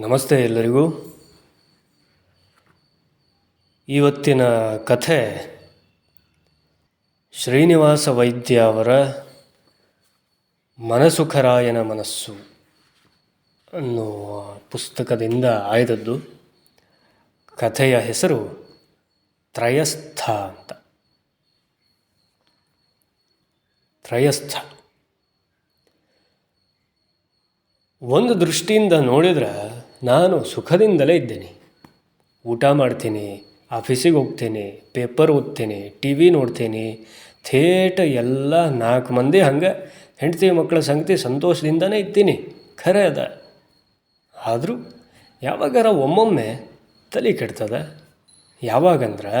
ನಮಸ್ತೆ ಎಲ್ಲರಿಗೂ. ಇವತ್ತಿನ ಕಥೆ ಶ್ರೀನಿವಾಸ ವೈದ್ಯ ಅವರ ಮನಸುಖರಾಯನ ಮನಸ್ಸು ಅನ್ನುವ ಪುಸ್ತಕದಿಂದ ಆಯ್ದದ್ದು. ಕಥೆಯ ಹೆಸರು ತ್ರಯಸ್ಥ ಅಂತ. ತ್ರಯಸ್ಥ. ಒಂದು ದೃಷ್ಟಿಯಿಂದ ನೋಡಿದ್ರೆ ನಾನು ಸುಖದಿಂದಲೇ ಇದ್ದೇನೆ. ಊಟ ಮಾಡ್ತೀನಿ, ಆಫೀಸಿಗೆ ಹೋಗ್ತೀನಿ, ಪೇಪರ್ ಓದ್ತೀನಿ ಟಿ ವಿ ನೋಡ್ತೀನಿ, ಥೇಟ ಎಲ್ಲ ನಾಲ್ಕು ಮಂದಿ ಹಂಗೆ ಹೆಂಡತಿ ಮಕ್ಕಳ ಸಂಗತಿ ಸಂತೋಷದಿಂದನೇ ಇದ್ದೀನಿ. ಖರೆ ಅದ. ಆದರೂ ಯಾವಾಗಾರ ಒಮ್ಮೊಮ್ಮೆ ತಲೆ ಕೆಡ್ತದ? ಯಾವಾಗಂದ್ರೆ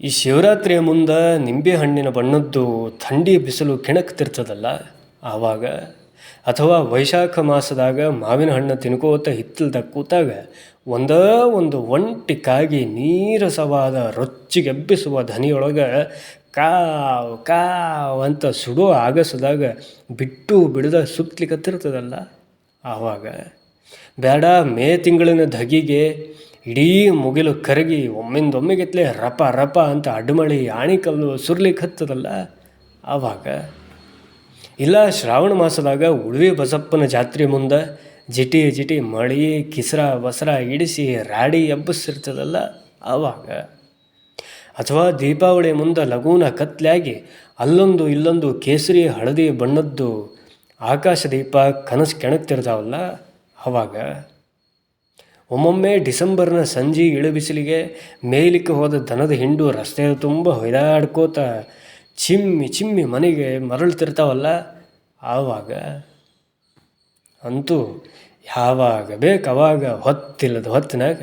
ಈ ಶಿವರಾತ್ರಿಯ ಮುಂದೆ ನಿಂಬೆ ಹಣ್ಣಿನ ಬಣ್ಣದ್ದು ಥಂಡಿ ಬಿಸಿಲು ಕೆಣಕ್ತಿರ್ತದಲ್ಲ, ಆವಾಗ ಅಥವಾ ವೈಶಾಖ ಮಾಸದಾಗ ಮಾವಿನ ಹಣ್ಣು ತಿನ್ಕೋತ ಹಿತ್ತಲ್ದಾಗ ಕೂತಾಗ ಒಂದೇ ಒಂದು ಒಂಟಿಕಾಗಿ ನೀರಸವಾದ, ರೊಚ್ಚಿಗೆಬ್ಬಿಸುವ ಧ್ವನಿಯೊಳಗೆ ಕಾವ್ ಕಾವ್ ಅಂತ ಸುಡೋ ಆಗಸದಾಗ ಬಿಟ್ಟು ಬಿಡದ ಸುತ್ತಲಿಕತ್ತಿರ್ತದಲ್ಲ ಆವಾಗ. ಬೇಡ ಮೇ ತಿಂಗಳಿನ ಧಗಿಗೆ ಇಡೀ ಮುಗಿಲು ಕರಗಿ ಒಮ್ಮಿಂದೊಮ್ಮೆಗೆತ್ಲೆ ರಪ ರಪ ಅಂತ ಅಡ್ಮಳಿ ಆಣಿಕಲ್ಲು ಸುರ್ಲಿಕ್ಕೆ ಹತ್ತದಲ್ಲ ಆವಾಗ. ಇಲ್ಲ, ಶ್ರಾವಣ ಮಾಸದಾಗ ಉಳ್ವಿ ಬಸಪ್ಪನ ಜಾತ್ರೆ ಮುಂದೆ ಜಿಟಿ ಜಿಟಿ ಮಳಿ, ಕಿಸ್ರ ಬಸರ ಇಡಿಸಿ ರಾಡಿ ಎಬ್ಬಿಸಿರ್ತದಲ್ಲ ಆವಾಗ. ಅಥವಾ ದೀಪಾವಳಿ ಮುಂದೆ ಲಘೂನ ಕತ್ಲಾಗಿ ಅಲ್ಲೊಂದು ಇಲ್ಲೊಂದು ಕೇಸರಿ ಹಳದಿ ಬಣ್ಣದ್ದು ಆಕಾಶ ದೀಪ ಕನಸು ಕೆಣಕ್ತಿರ್ತಾವಲ್ಲ ಆವಾಗ. ಒಮ್ಮೊಮ್ಮೆ ಡಿಸೆಂಬರ್ನ ಸಂಜೆ ಇಳುಬಿಸಿಲಿಗೆ ಮೇಲಿಕ್ಕೆ ಹೋದ ದನದ ಹಿಂಡು ರಸ್ತೆಯ ತುಂಬ ಹೊಯ್ದಾಡ್ಕೋತ ಚಿಮ್ಮಿ ಚಿಮ್ಮಿ ಮನೆಗೆ ಮರಳ್ತಿರ್ತಾವಲ್ಲ ಆವಾಗ ಅಂತೂ ಯಾವಾಗ ಬೇಕು ಅವಾಗ ಹೊತ್ತಿಲ್ಲದ ಹೊತ್ತಿನಾಗ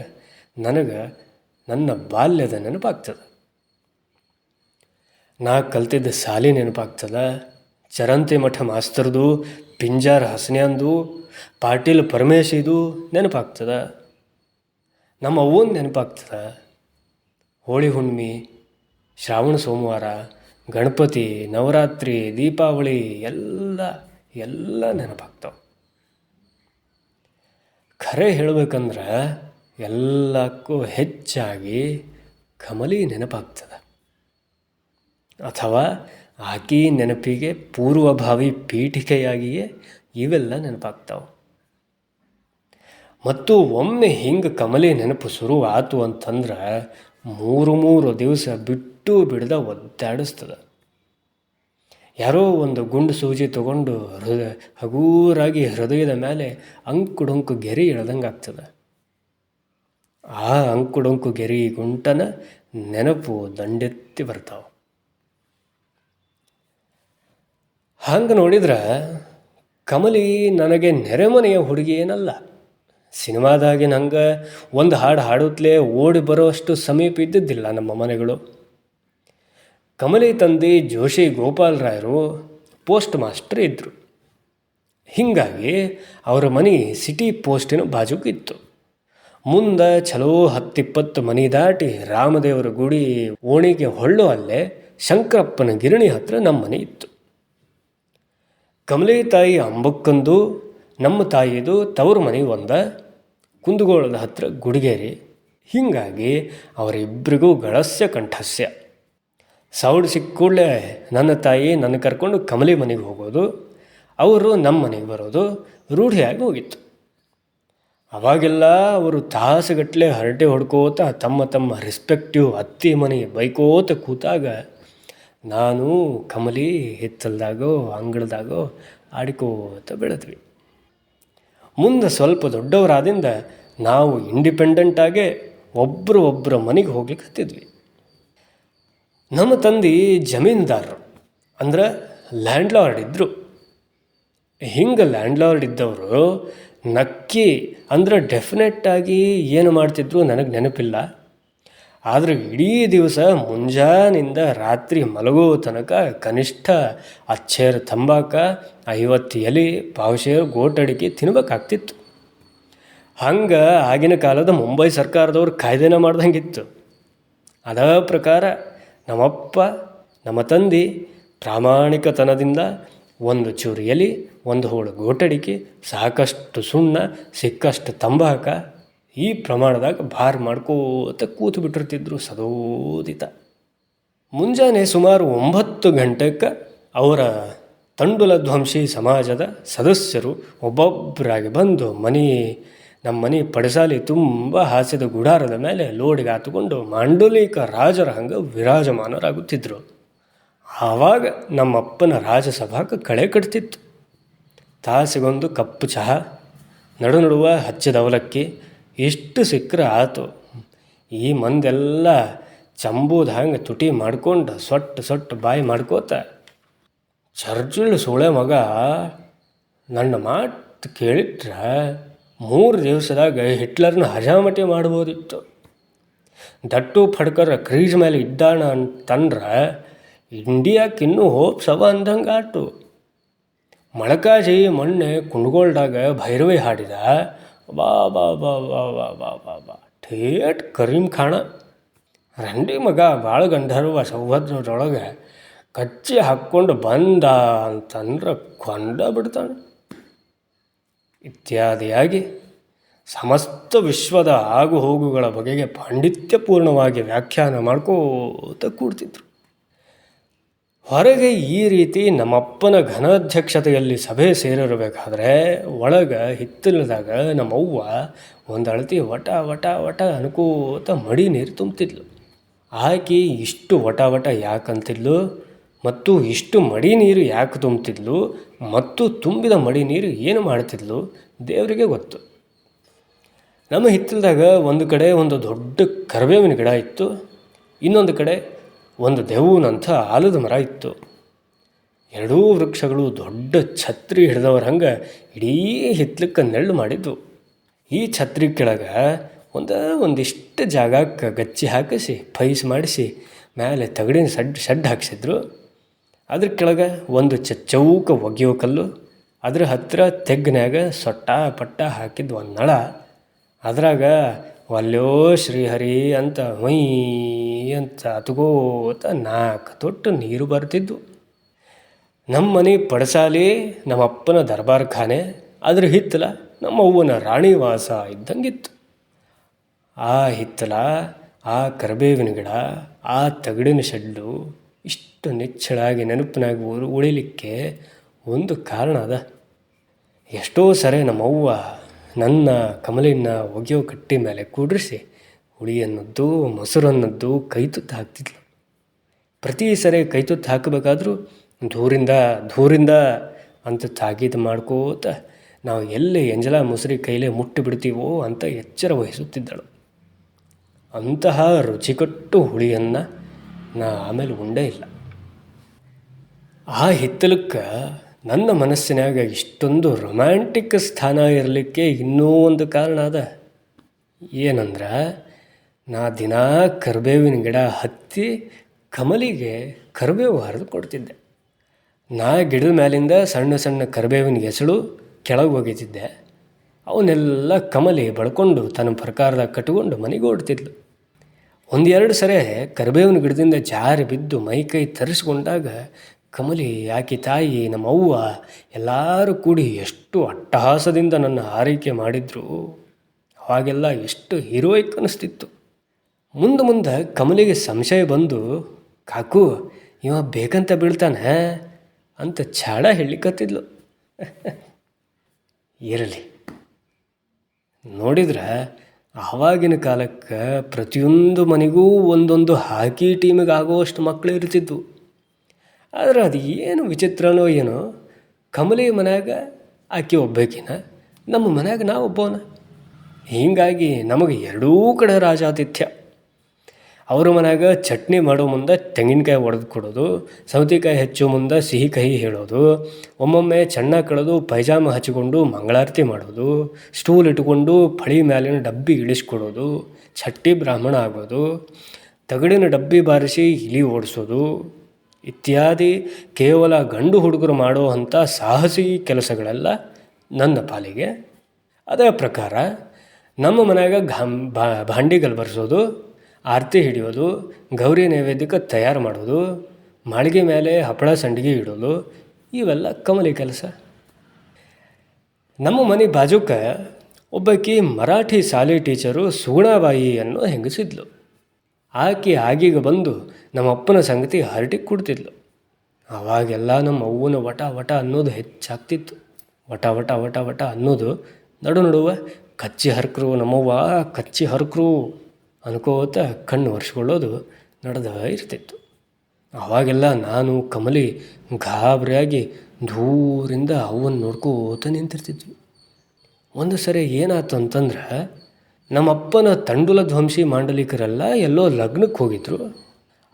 ನನಗೆ ನನ್ನ ಬಾಲ್ಯದ ನೆನಪಾಗ್ತದೆ. ನಾ ಕಲ್ತಿದ್ದ ಸಾಲಿ ನೆನಪಾಗ್ತದ. ಚರಂತಿ ಮಠ ಮಾಸ್ತರ್ದು, ಪಿಂಜಾರ ಹಸನ್ಯಾಂದು, ಪಾಟೀಲ್ ಪರಮೇಶಿದು ನೆನಪಾಗ್ತದೆ. ನಮ್ಮ ಅವ್ವನ ನೆನಪಾಗ್ತದ. ಹೋಳಿ ಹುಣ್ಣಿಮೆ ಶ್ರಾವಣ ಸೋಮವಾರ ಗಣಪತಿ, ನವರಾತ್ರಿ, ದೀಪಾವಳಿ, ಎಲ್ಲ ಎಲ್ಲ ನೆನಪಾಗ್ತಾವೆ. ಖರೆ ಹೇಳಬೇಕಂದ್ರೆ ಎಲ್ಲಕ್ಕೂ ಹೆಚ್ಚಾಗಿ ಕಮಲಿ ನೆನಪಾಗ್ತದೆ. ಅಥವಾ ಆಕಿ ನೆನಪಿಗೆ ಪೂರ್ವಭಾವಿ ಪೀಠಿಕೆಯಾಗಿಯೇ ಇವೆಲ್ಲ ನೆನಪಾಗ್ತಾವೆ. ಮತ್ತು ಒಮ್ಮೆ ಹಿಂಗೆ ಕಮಲಿ ನೆನಪು ಶುರುವಾತು ಅಂತಂದ್ರೆ ಮೂರು ಮೂರು ದಿವಸ ಬಿಟ್ಟು ಬಿಡದ ಒದ್ದಾಡಿಸ್ತದೆ. ಯಾರೋ ಒಂದು ಗುಂಡು ಸೂಜಿ ತಗೊಂಡು ಹೃದಯ ಹಗೂರಾಗಿ ಹೃದಯದ ಮೇಲೆ ಅಂಕುಡೊಂಕು ಗೆರೆ ಎಳ್ದಂಗೆ ಆಗ್ತದೆ ಆ ಅಂಕುಡೊಂಕು ಗೆರಿ ಗುಂಟನ ನೆನಪು ದಂಡೆತ್ತಿ ಬರ್ತಾವೆ. ಹಂಗೆ ನೋಡಿದ್ರೆ ಕಮಲಿ ನನಗೆ ನೆರೆಮನೆಯ ಹುಡುಗಿ ಏನಲ್ಲ. ಸಿನಿಮಾದಾಗಿನ ಹಂಗೆ ಒಂದು ಹಾಡು ಹಾಡುತ್ತಲೇ ಓಡಿ ಬರೋಷ್ಟು ಸಮೀಪ ಇದ್ದಿದ್ದಿಲ್ಲ ನಮ್ಮ ಮನೆಗಳು. ಕಮಲಿ ತಂದೆ ಜೋಶಿ ಗೋಪಾಲರಾಯರು ಪೋಸ್ಟ್ ಮಾಸ್ಟರ್ ಇದ್ದರು ಹೀಗಾಗಿ ಅವರ ಮನೆ ಸಿಟಿ ಪೋಸ್ಟಿನ ಬಾಜುಕಿತ್ತು ಮುಂದೆ ಚಲೋ ಹತ್ತಿಪ್ಪತ್ತು ಮನೆ ದಾಟಿ ರಾಮದೇವರ ಗುಡಿ ಓಣಿಗೆ ಹೊಳ್ಳು ಅಲ್ಲೇ ಶಂಕರಪ್ಪನ ಗಿರಣಿ ಹತ್ರ ನಮ್ಮ ಮನೆ ಇತ್ತು. ಕಮಲಿ ತಾಯಿ ಅಂಬಕ್ಕಂದು, ನಮ್ಮ ತಾಯಿದು ತವರು ಮನೆ ಒಂದ, ಕುಂದಗೋಳದ ಹತ್ರ ಗುಡಿಗೇರಿ. ಹೀಗಾಗಿ ಅವರಿಬ್ಬರಿಗೂ ಗಳಸ್ಯ ಕಂಠಸ್ಯ. ಸೌಡ್ ಸಿಕ್ಕ ಕೂಡಲೇ ನನ್ನ ತಾಯಿ ನನ್ನ ಕರ್ಕೊಂಡು ಕಮಲಿ ಮನೆಗೆ ಹೋಗೋದು. ಅವರು ನಮ್ಮ ಮನೆಗೆ ಬರೋದು. ರೂಢಿಯಾಗಿ ಹೋಗಿತ್ತು. ಅವಾಗೆಲ್ಲ ಅವರು ತಾಸುಗಟ್ಟಲೆ ಹರಟೆ ಹೊಡ್ಕೋತ ತಮ್ಮ ತಮ್ಮ ರೆಸ್ಪೆಕ್ಟಿವ್ ಅತ್ತಿ ಮನೆಗೆ ಬೈಕೋತ ಕೂತಾಗ ನಾನು ಕಮಲಿ ಹಿತ್ತಲ್ದಾಗೋ, ಅಂಗಳದಾಗೋ ಆಡಿಕೋತ ಬೆಳೆದ್ವಿ. ಮುಂದೆ ಸ್ವಲ್ಪ ದೊಡ್ಡವರಾದಿಂದ ನಾವು ಇಂಡಿಪೆಂಡೆಂಟಾಗೆ ಒಬ್ಬರು ಒಬ್ಬರ ಮನೆಗೆ ಹೋಗ್ಲಿಕ್ಕೆ ಹತ್ತಿದ್ವಿ. ನಮ್ಮ ತಂದೆ ಜಮೀನ್ದಾರರು ಅಂದ್ರೆ ಲ್ಯಾಂಡ್ಲಾರ್ಡ್ ಇದ್ದರು ಹಿಂಗೆ ಲ್ಯಾಂಡ್ಲಾರ್ಡ್ ಇದ್ದವರು ನಕ್ಕಿ, ಅಂದ್ರೆ ಡೆಫಿನೆಟ್ಟಾಗಿ ಏನು ಮಾಡ್ತಿದ್ರು ನನಗೆ ನೆನಪಿಲ್ಲ. ಆದರೆ ಇಡೀ ದಿವಸ ಮುಂಜಾನಿಂದ ರಾತ್ರಿ ಮಲಗೋ ತನಕ ಕನಿಷ್ಠ ಅಚ್ಚೇರು ತಂಬಾಕ, ಐವತ್ತು ಎಲೆ ಪಾವಶೇರು ಗೋಟಡಿಕೆ ತಿನ್ಬೇಕಾಗ್ತಿತ್ತು. ಹಂಗೆ ಆಗಿನ ಕಾಲದ ಮುಂಬೈ ಸರ್ಕಾರದವ್ರು ಕಾಯ್ದೆನ ಮಾಡ್ದಂಗಿತ್ತು. ಅದ ಪ್ರಕಾರ ನಮ್ಮಪ್ಪ, ನಮ್ಮ ತಂದೆ ಪ್ರಾಮಾಣಿಕತನದಿಂದ ಒಂದು ಚೂರು ಎಲೆ ಒಂದು ಹೋಳು ಗೋಟಡಿಕೆ, ಸಾಕಷ್ಟು ಸುಣ್ಣ, ಸಿಕ್ಕಷ್ಟು ತಂಬಾಕ ಈ ಪ್ರಮಾಣದಾಗ ಭಾರ ಮಾಡ್ಕೋತ ಕೂತು ಬಿಟ್ಟಿರ್ತಿದ್ರು ಸದೋದಿತ. ಮುಂಜಾನೆ ಸುಮಾರು ಒಂಬತ್ತು ಗಂಟೆಗೆ ಅವರ ತಂಡುಲಧ್ವಂಸಿ ಸಮಾಜದ ಸದಸ್ಯರು ಒಬ್ಬೊಬ್ಬರಾಗಿ ಬಂದು ಮನೆ ನಮ್ಮ ಮನೆ ಪಡಸಾಲಿ ತುಂಬ ಹಾಸಿದ ಗುಡಾರದ ಮೇಲೆ ಲೋಡಿಗೆ ಹಾತುಕೊಂಡು ಮಾಂಡೋಲಿಕ ರಾಜರ ಹಂಗೆ ವಿರಾಜಮಾನರಾಗುತ್ತಿದ್ದರು ಆವಾಗ ನಮ್ಮಪ್ಪನ ರಾಜಸಭಾಕ್ಕೆ ಕಳೆ ಕಟ್ತಿತ್ತು. ತಾಸಿಗೊಂದು ಕಪ್ಪು ಚಹಾ, ನಡು ನಡುವ ಹಚ್ಚಿದ ಅವಲಕ್ಕಿ ಎಷ್ಟು ಸಿಕ್ಕರೆ ಆತು. ಈ ಮಂದೆಲ್ಲ ಚಂಬೂದ ಹಂಗೆ ತುಟಿ ಮಾಡ್ಕೊಂಡು ಸೊಟ್ಟು ಸೊಟ್ಟು ಬಾಯಿ ಮಾಡ್ಕೋತ, ಚರ್ಜುಳ್ಳ ಸೋಳೆ ಮಗ, ನನ್ನ ಮಾತು ಕೇಳಿಟ್ರೆ? ಮೂರು ದಿವಸದಾಗ ಹಿಟ್ಲರ್ನ ಹಜಾಮಟಿ ಮಾಡ್ಬೋದಿತ್ತು. ದಟ್ಟು ಫಡ್ಕರ್ ಕ್ರೀಜ್ ಮೇಲೆ ಇದ್ದಾನ ಅಂತಂದ್ರೆ ಇಂಡಿಯಾಕ್ಕಿನ್ನೂ ಹೋಪ್ಸ್ ಅವ ಅಂದಂಗೆ ಆಟು ಮೊಳಕಾಜಿ ಮೊನ್ನೆ ಕುಂಡ್ಗೋಲ್ದಾಗ ಭೈರವಿ ಹಾಡಿದ, ಬಾ ಬಾ ಬಾ ಬಾ ಬಾ ಬಾ ಬಾ ಬಾ ಠೇಟ್ ಕರೀಂ ಖಾಣ ರಂಡಿ ಮಗ ಭಾಳ ಗಂಧರ್ವ ಸೌಭದ್ರದೊಳಗೆ ಕಚ್ಚಿ ಹಾಕ್ಕೊಂಡು ಬಂದ ಅಂತಂದ್ರೆ ಕೊಂಡ ಬಿಡ್ತಾನೆ. ಇತ್ಯಾದಿಯಾಗಿ ಸಮಸ್ತ ವಿಶ್ವದ ಆಗು ಹೋಗುಗಳ ಬಗೆಗೆ ಪಾಂಡಿತ್ಯಪೂರ್ಣವಾಗಿ ವ್ಯಾಖ್ಯಾನ ಮಾಡ್ಕೋತ ಕೂಡ್ತಿದ್ರು. ಹೊರಗೆ ಈ ರೀತಿ ನಮ್ಮಪ್ಪನ ಘನಾಧ್ಯಕ್ಷತೆಯಲ್ಲಿ ಸಭೆ ಸೇರಿರಬೇಕಾದ್ರೆ ಒಳಗೆ ಹಿತ್ತಲದಾಗ ನಮ್ಮವ್ವ ಒಂದು ಅಳತಿ ವಟ ವಟ ವಟ ಅನ್ಕೋತ ಮಡಿ ನೀರು ತುಂಬ್ತಿದ್ಲು. ಆಕೆ ಇಷ್ಟು ವಟ ವಟ ಯಾಕಂತಿದ್ಲು? ಮತ್ತು ಇಷ್ಟು ಮಡಿ ನೀರು ಯಾಕೆ ತುಂಬ್ತಿದ್ಲು ಮತ್ತು ತುಂಬಿದ ಮಡಿ ನೀರು ಏನು ಮಾಡ್ತಿದ್ಲು ದೇವರಿಗೆ ಗೊತ್ತು. ನಮ್ಮ ಹಿತ್ತಲದಾಗ ಒಂದು ಕಡೆ ಒಂದು ದೊಡ್ಡ ಕರಿಬೇವಿನ ಗಿಡ ಇತ್ತು, ಇನ್ನೊಂದು ಕಡೆ ಒಂದು ದೆವ್ವನಂಥ ಆಲದ ಮರ ಇತ್ತು. ಎರಡೂ ವೃಕ್ಷಗಳು ದೊಡ್ಡ ಛತ್ರಿ ಹಿಡಿದವ್ರ ಹಂಗೆ ಇಡೀ ಹಿತ್ತಲಕ್ಕೆ ನೆಳ್ಳು ಮಾಡಿದ್ವು. ಈ ಛತ್ರಿ ಕೆಳಗೆ ಒಂದು ಒಂದಿಷ್ಟು ಜಾಗಕ್ಕೆ ಗಚ್ಚಿ ಹಾಕಿಸಿ ಫೈಸ್ ಮಾಡಿಸಿ ಮೇಲೆ ತಗಡಿನ ಸಡ್, ಶೆಡ್ ಹಾಕ್ಸಿದ್ರು. ಅದ್ರ ಕೆಳಗೆ ಒಂದು ಚೌಕ ಒಗೆಯೋ ಕಲ್ಲು, ಅದ್ರ ಹತ್ತಿರ ತೆಗ್ಗನ್ಯಾಗ ಸೊಟ್ಟ ಪಟ್ಟ ಹಾಕಿದ ಒಂದು ನಳ, ಅದ್ರಾಗ ಒಲ್ಯೋ ಶ್ರೀಹರಿ ಅಂತ ಹೊಯ್ ಅಂತ ಅತ್ಕೋತ ನಾಲ್ಕು ತೊಟ್ಟು ನೀರು ಬರ್ತಿದ್ವು. ನಮ್ಮ ಮನೆ ಪಡಸಾಲಿ ನಮ್ಮ ಅಪ್ಪನ ದರ್ಬಾರ್ ಖಾನೆ ಅದ್ರ ಹಿತ್ತಲ ನಮ್ಮ ಅವ್ವನ ರಾಣಿವಾಸ ಇದ್ದಂಗಿತ್ತು. ಆ ಹಿತ್ತಲ, ಆ ಕರಿಬೇವಿನ ಗಿಡ, ಆ ತಗಡಿನ ಶೆಡ್ಡು ಇಷ್ಟು ನಿಚ್ಚಳಾಗಿ ನೆನಪಿನಾಗಿ ಉಳಿಲಿಕ್ಕೆ ಒಂದು ಕಾರಣ ಅದ. ಎಷ್ಟೋ ಸರಿ ನಮ್ಮವ್ವ ನನ್ನ ಕಮಲಿನ ಒಗೆಯೋ ಕಟ್ಟಿ ಮೇಲೆ ಕೂಡ್ರಿಸಿ ಹುಳಿ ಅನ್ನದ್ದು ಮೊಸರು ಅನ್ನದ್ದು ಕೈ ತುತ್ತು ಹಾಕ್ತಿದ್ಲು. ಪ್ರತಿ ಸರಿ ಕೈ ತುತ್ತು ಹಾಕಬೇಕಾದ್ರೂ ದೂರಿಂದ ದೂರಿಂದ ಅಂತ ತಾಕೀತು ಮಾಡ್ಕೋತ ನಾವು ಎಲ್ಲಿ ಎಂಜಲ ಮೊಸರಿ ಕೈಲೇ ಮುಟ್ಟಿ ಬಿಡ್ತೀವೋ ಅಂತ ಎಚ್ಚರ ವಹಿಸುತ್ತಿದ್ದಳು. ಅಂತಹ ರುಚಿಕಟ್ಟು ಹುಳಿಯನ್ನು ನಾ ಆಮೇಲೆ ಉಂಡೇ ಇಲ್ಲ. ಆ ಹಿತ್ತಲಕ್ಕೆ ನನ್ನ ಮನಸ್ಸಿನಾಗ ಇಷ್ಟೊಂದು ರೊಮ್ಯಾಂಟಿಕ್ ಸ್ಥಾನ ಇರಲಿಕ್ಕೆ ಇನ್ನೂ ಒಂದು ಕಾರಣ ಅದ. ಏನಂದ್ರೆ, ನಾ ದಿನಾ ಕರ್ಬೇವಿನ ಗಿಡ ಹತ್ತಿ ಕಮಲಿಗೆ ಕರಿಬೇವು ಹರಿದು ಕೊಡ್ತಿದ್ದೆ. ನಾ ಗಿಡದ ಮೇಲಿಂದ ಸಣ್ಣ ಸಣ್ಣ ಕರಿಬೇವಿನ ಎಸಳು ಕೆಳಗೆ ಒಗಿತಿದ್ದೆ. ಅವನ್ನೆಲ್ಲ ಕಮಲಿ ಬಳ್ಕೊಂಡು ತನ್ನ ಪ್ರಕಾರದಾಗ ಕಟ್ಕೊಂಡು ಮನೆಗೆ ಓಡ್ತಿದ್ಲು. ಒಂದೆರಡು ಸರಿ ಕರಿಬೇವಿನ ಗಿಡದಿಂದ ಜಾರಿ ಬಿದ್ದು ಮೈ ಕೈ ತರಿಸ್ಕೊಂಡಾಗ ಕಮಲಿ, ಆಕೆ ತಾಯಿ, ನಮ್ಮ ಅವ್ವ ಎಲ್ಲರೂ ಕೂಡಿ ಎಷ್ಟು ಅಟ್ಟಹಾಸದಿಂದ ನನ್ನ ಆರೈಕೆ ಮಾಡಿದ್ರು. ಅವಾಗೆಲ್ಲ ಎಷ್ಟು ಹೀರೋಯಿಕ್ ಅನ್ನಿಸ್ತಿತ್ತು ಮುಂದೆ ಮುಂದೆ ಕಮಲಿಗೆ ಸಂಶಯ ಬಂದು, ಕಾಕು, ಇವ ಬೇಕಂತ ಬೀಳ್ತಾನೆ ಅಂತ ಛಾಡ ಹೇಳಿಕತ್ತಿದ್ಲು. ಇರಲಿ. ನೋಡಿದ್ರೆ, ಆವಾಗಿನ ಕಾಲಕ್ಕೆ ಪ್ರತಿಯೊಂದು ಮನೆಗೂ ಒಂದೊಂದು ಹಾಕಿ ಟೀಮಿಗೆ ಆಗುವಷ್ಟು ಮಕ್ಕಳು ಇರ್ತಿದ್ವು. ಆದ್ರೆ ಅದು ಏನು ವಿಚಿತ್ರನೋ ಏನೋ, ಕಮಲಿ ಮನ್ಯಾಗ ಆಕೆ ಒಬ್ಬಾಕಿನ, ನಮ್ಮ ಮನ್ಯಾಗ ನಾ ಒಬ್ಬವನ. ಹೀಗಾಗಿ ನಮಗೆ ಎರಡೂ ಕಡೆ ರಾಜಾತಿಥ್ಯ. ಅವ್ರ ಮನ್ಯಾಗ ಚಟ್ನಿ ಮಾಡೋ ಮುಂದೆ ತೆಂಗಿನಕಾಯಿ ಒಡೆದು ಕೊಡೋದು, ಸೌತೆಕಾಯಿ ಹೆಚ್ಚೋ ಮುಂದೆ ಸಿಹಿ ಕಹಿ ಹೇಳೋದು, ಒಮ್ಮೊಮ್ಮೆ ಚೆನ್ನ ಕಳೆದು ಪೈಜಾಮ ಹಚ್ಚಿಕೊಂಡು ಮಂಗಳಾರತಿ ಮಾಡೋದು, ಸ್ಟೂಲ್ ಇಟ್ಕೊಂಡು ಫಳಿ ಮ್ಯಾಲಿನ ಡಬ್ಬಿ ಇಳಿಸ್ಕೊಡೋದು ಚಟ್ಟಿ ಬ್ರಾಹ್ಮಣ ಆಗೋದು, ತಗಡಿನ ಡಬ್ಬಿ ಬಾರಿಸಿ ಇಲಿ ಓಡಿಸೋದು ಇತ್ಯಾದಿ ಕೇವಲ ಗಂಡು ಹುಡುಗರು ಮಾಡೋ ಅಂಥ ಸಾಹಸಿ ಕೆಲಸಗಳೆಲ್ಲ ನನ್ನ ಪಾಲಿಗೆ. ಅದೇ ಪ್ರಕಾರ ನಮ್ಮ ಮನ್ಯಾಗ ಘಾಮ್ ಭಾಂಡಿಗಲ್ ಬರ್ಸೋದು, ಆರತಿ ಹಿಡಿಯೋದು, ಗೌರಿ ನೈವೇದ್ಯಕ್ಕೆ ತಯಾರು ಮಾಡೋದು, ಮಾಳಿಗೆ ಮೇಲೆ ಹಪ್ಪಳ ಸಂಡಿಗೆ ಇಡೋದು, ಇವೆಲ್ಲ ಕಮಲಿ ಕೆಲಸ. ನಮ್ಮ ಮನೆ ಬಾಜುಕ ಒಬ್ಬಾಕಿ ಮರಾಠಿ ಶಾಲೆ ಟೀಚರು ಸುಗುಣಾಬಾಯಿ ಅನ್ನೋ ಹೆಂಗಸಿದ್ಲು. ಆಕೆ ಆಗೀಗ ಬಂದು ನಮ್ಮಪ್ಪನ ಸಂಗತಿ ಹರಟಿ ಕೊಡ್ತಿದ್ಲು. ಆವಾಗೆಲ್ಲ ನಮ್ಮ ಅವ್ವನ ವಟ ವಟ ಅನ್ನೋದು ಹೆಚ್ಚಾಗ್ತಿತ್ತು. ವಟ ವಟ ವಟ ವಟ ಅನ್ನೋದು, ನಡು ನಡುವ ಕಚ್ಚಿ ಹರ್ಕರು, ನಮ್ಮವ್ವ ಕಚ್ಚಿ ಹರ್ಕರು ಅನ್ಕೋತ ಕಣ್ಣು ಒರೆಸ್ಕೊಳ್ಳೋದು ನಡೆದ ಇರ್ತಿತ್ತು. ಆವಾಗೆಲ್ಲ ನಾನು, ಕಮಲಿ ಗಾಬರಿಯಾಗಿ ದೂರಿಂದ ಅವನ್ನ ನೋಡ್ಕೋತ ನಿಂತಿರ್ತಿದ್ವಿ. ಒಂದು ಸರಿ ಏನಾಯ್ತು ಅಂತಂದ್ರೆ ನಮ್ಮಪ್ಪನ ತಂಡುಲ ಧ್ವಂಸಿ ಮಾಂಡಲಿಕರೆಲ್ಲ ಎಲ್ಲೋ ಲಗ್ನಕ್ಕೆ ಹೋಗಿದ್ರು.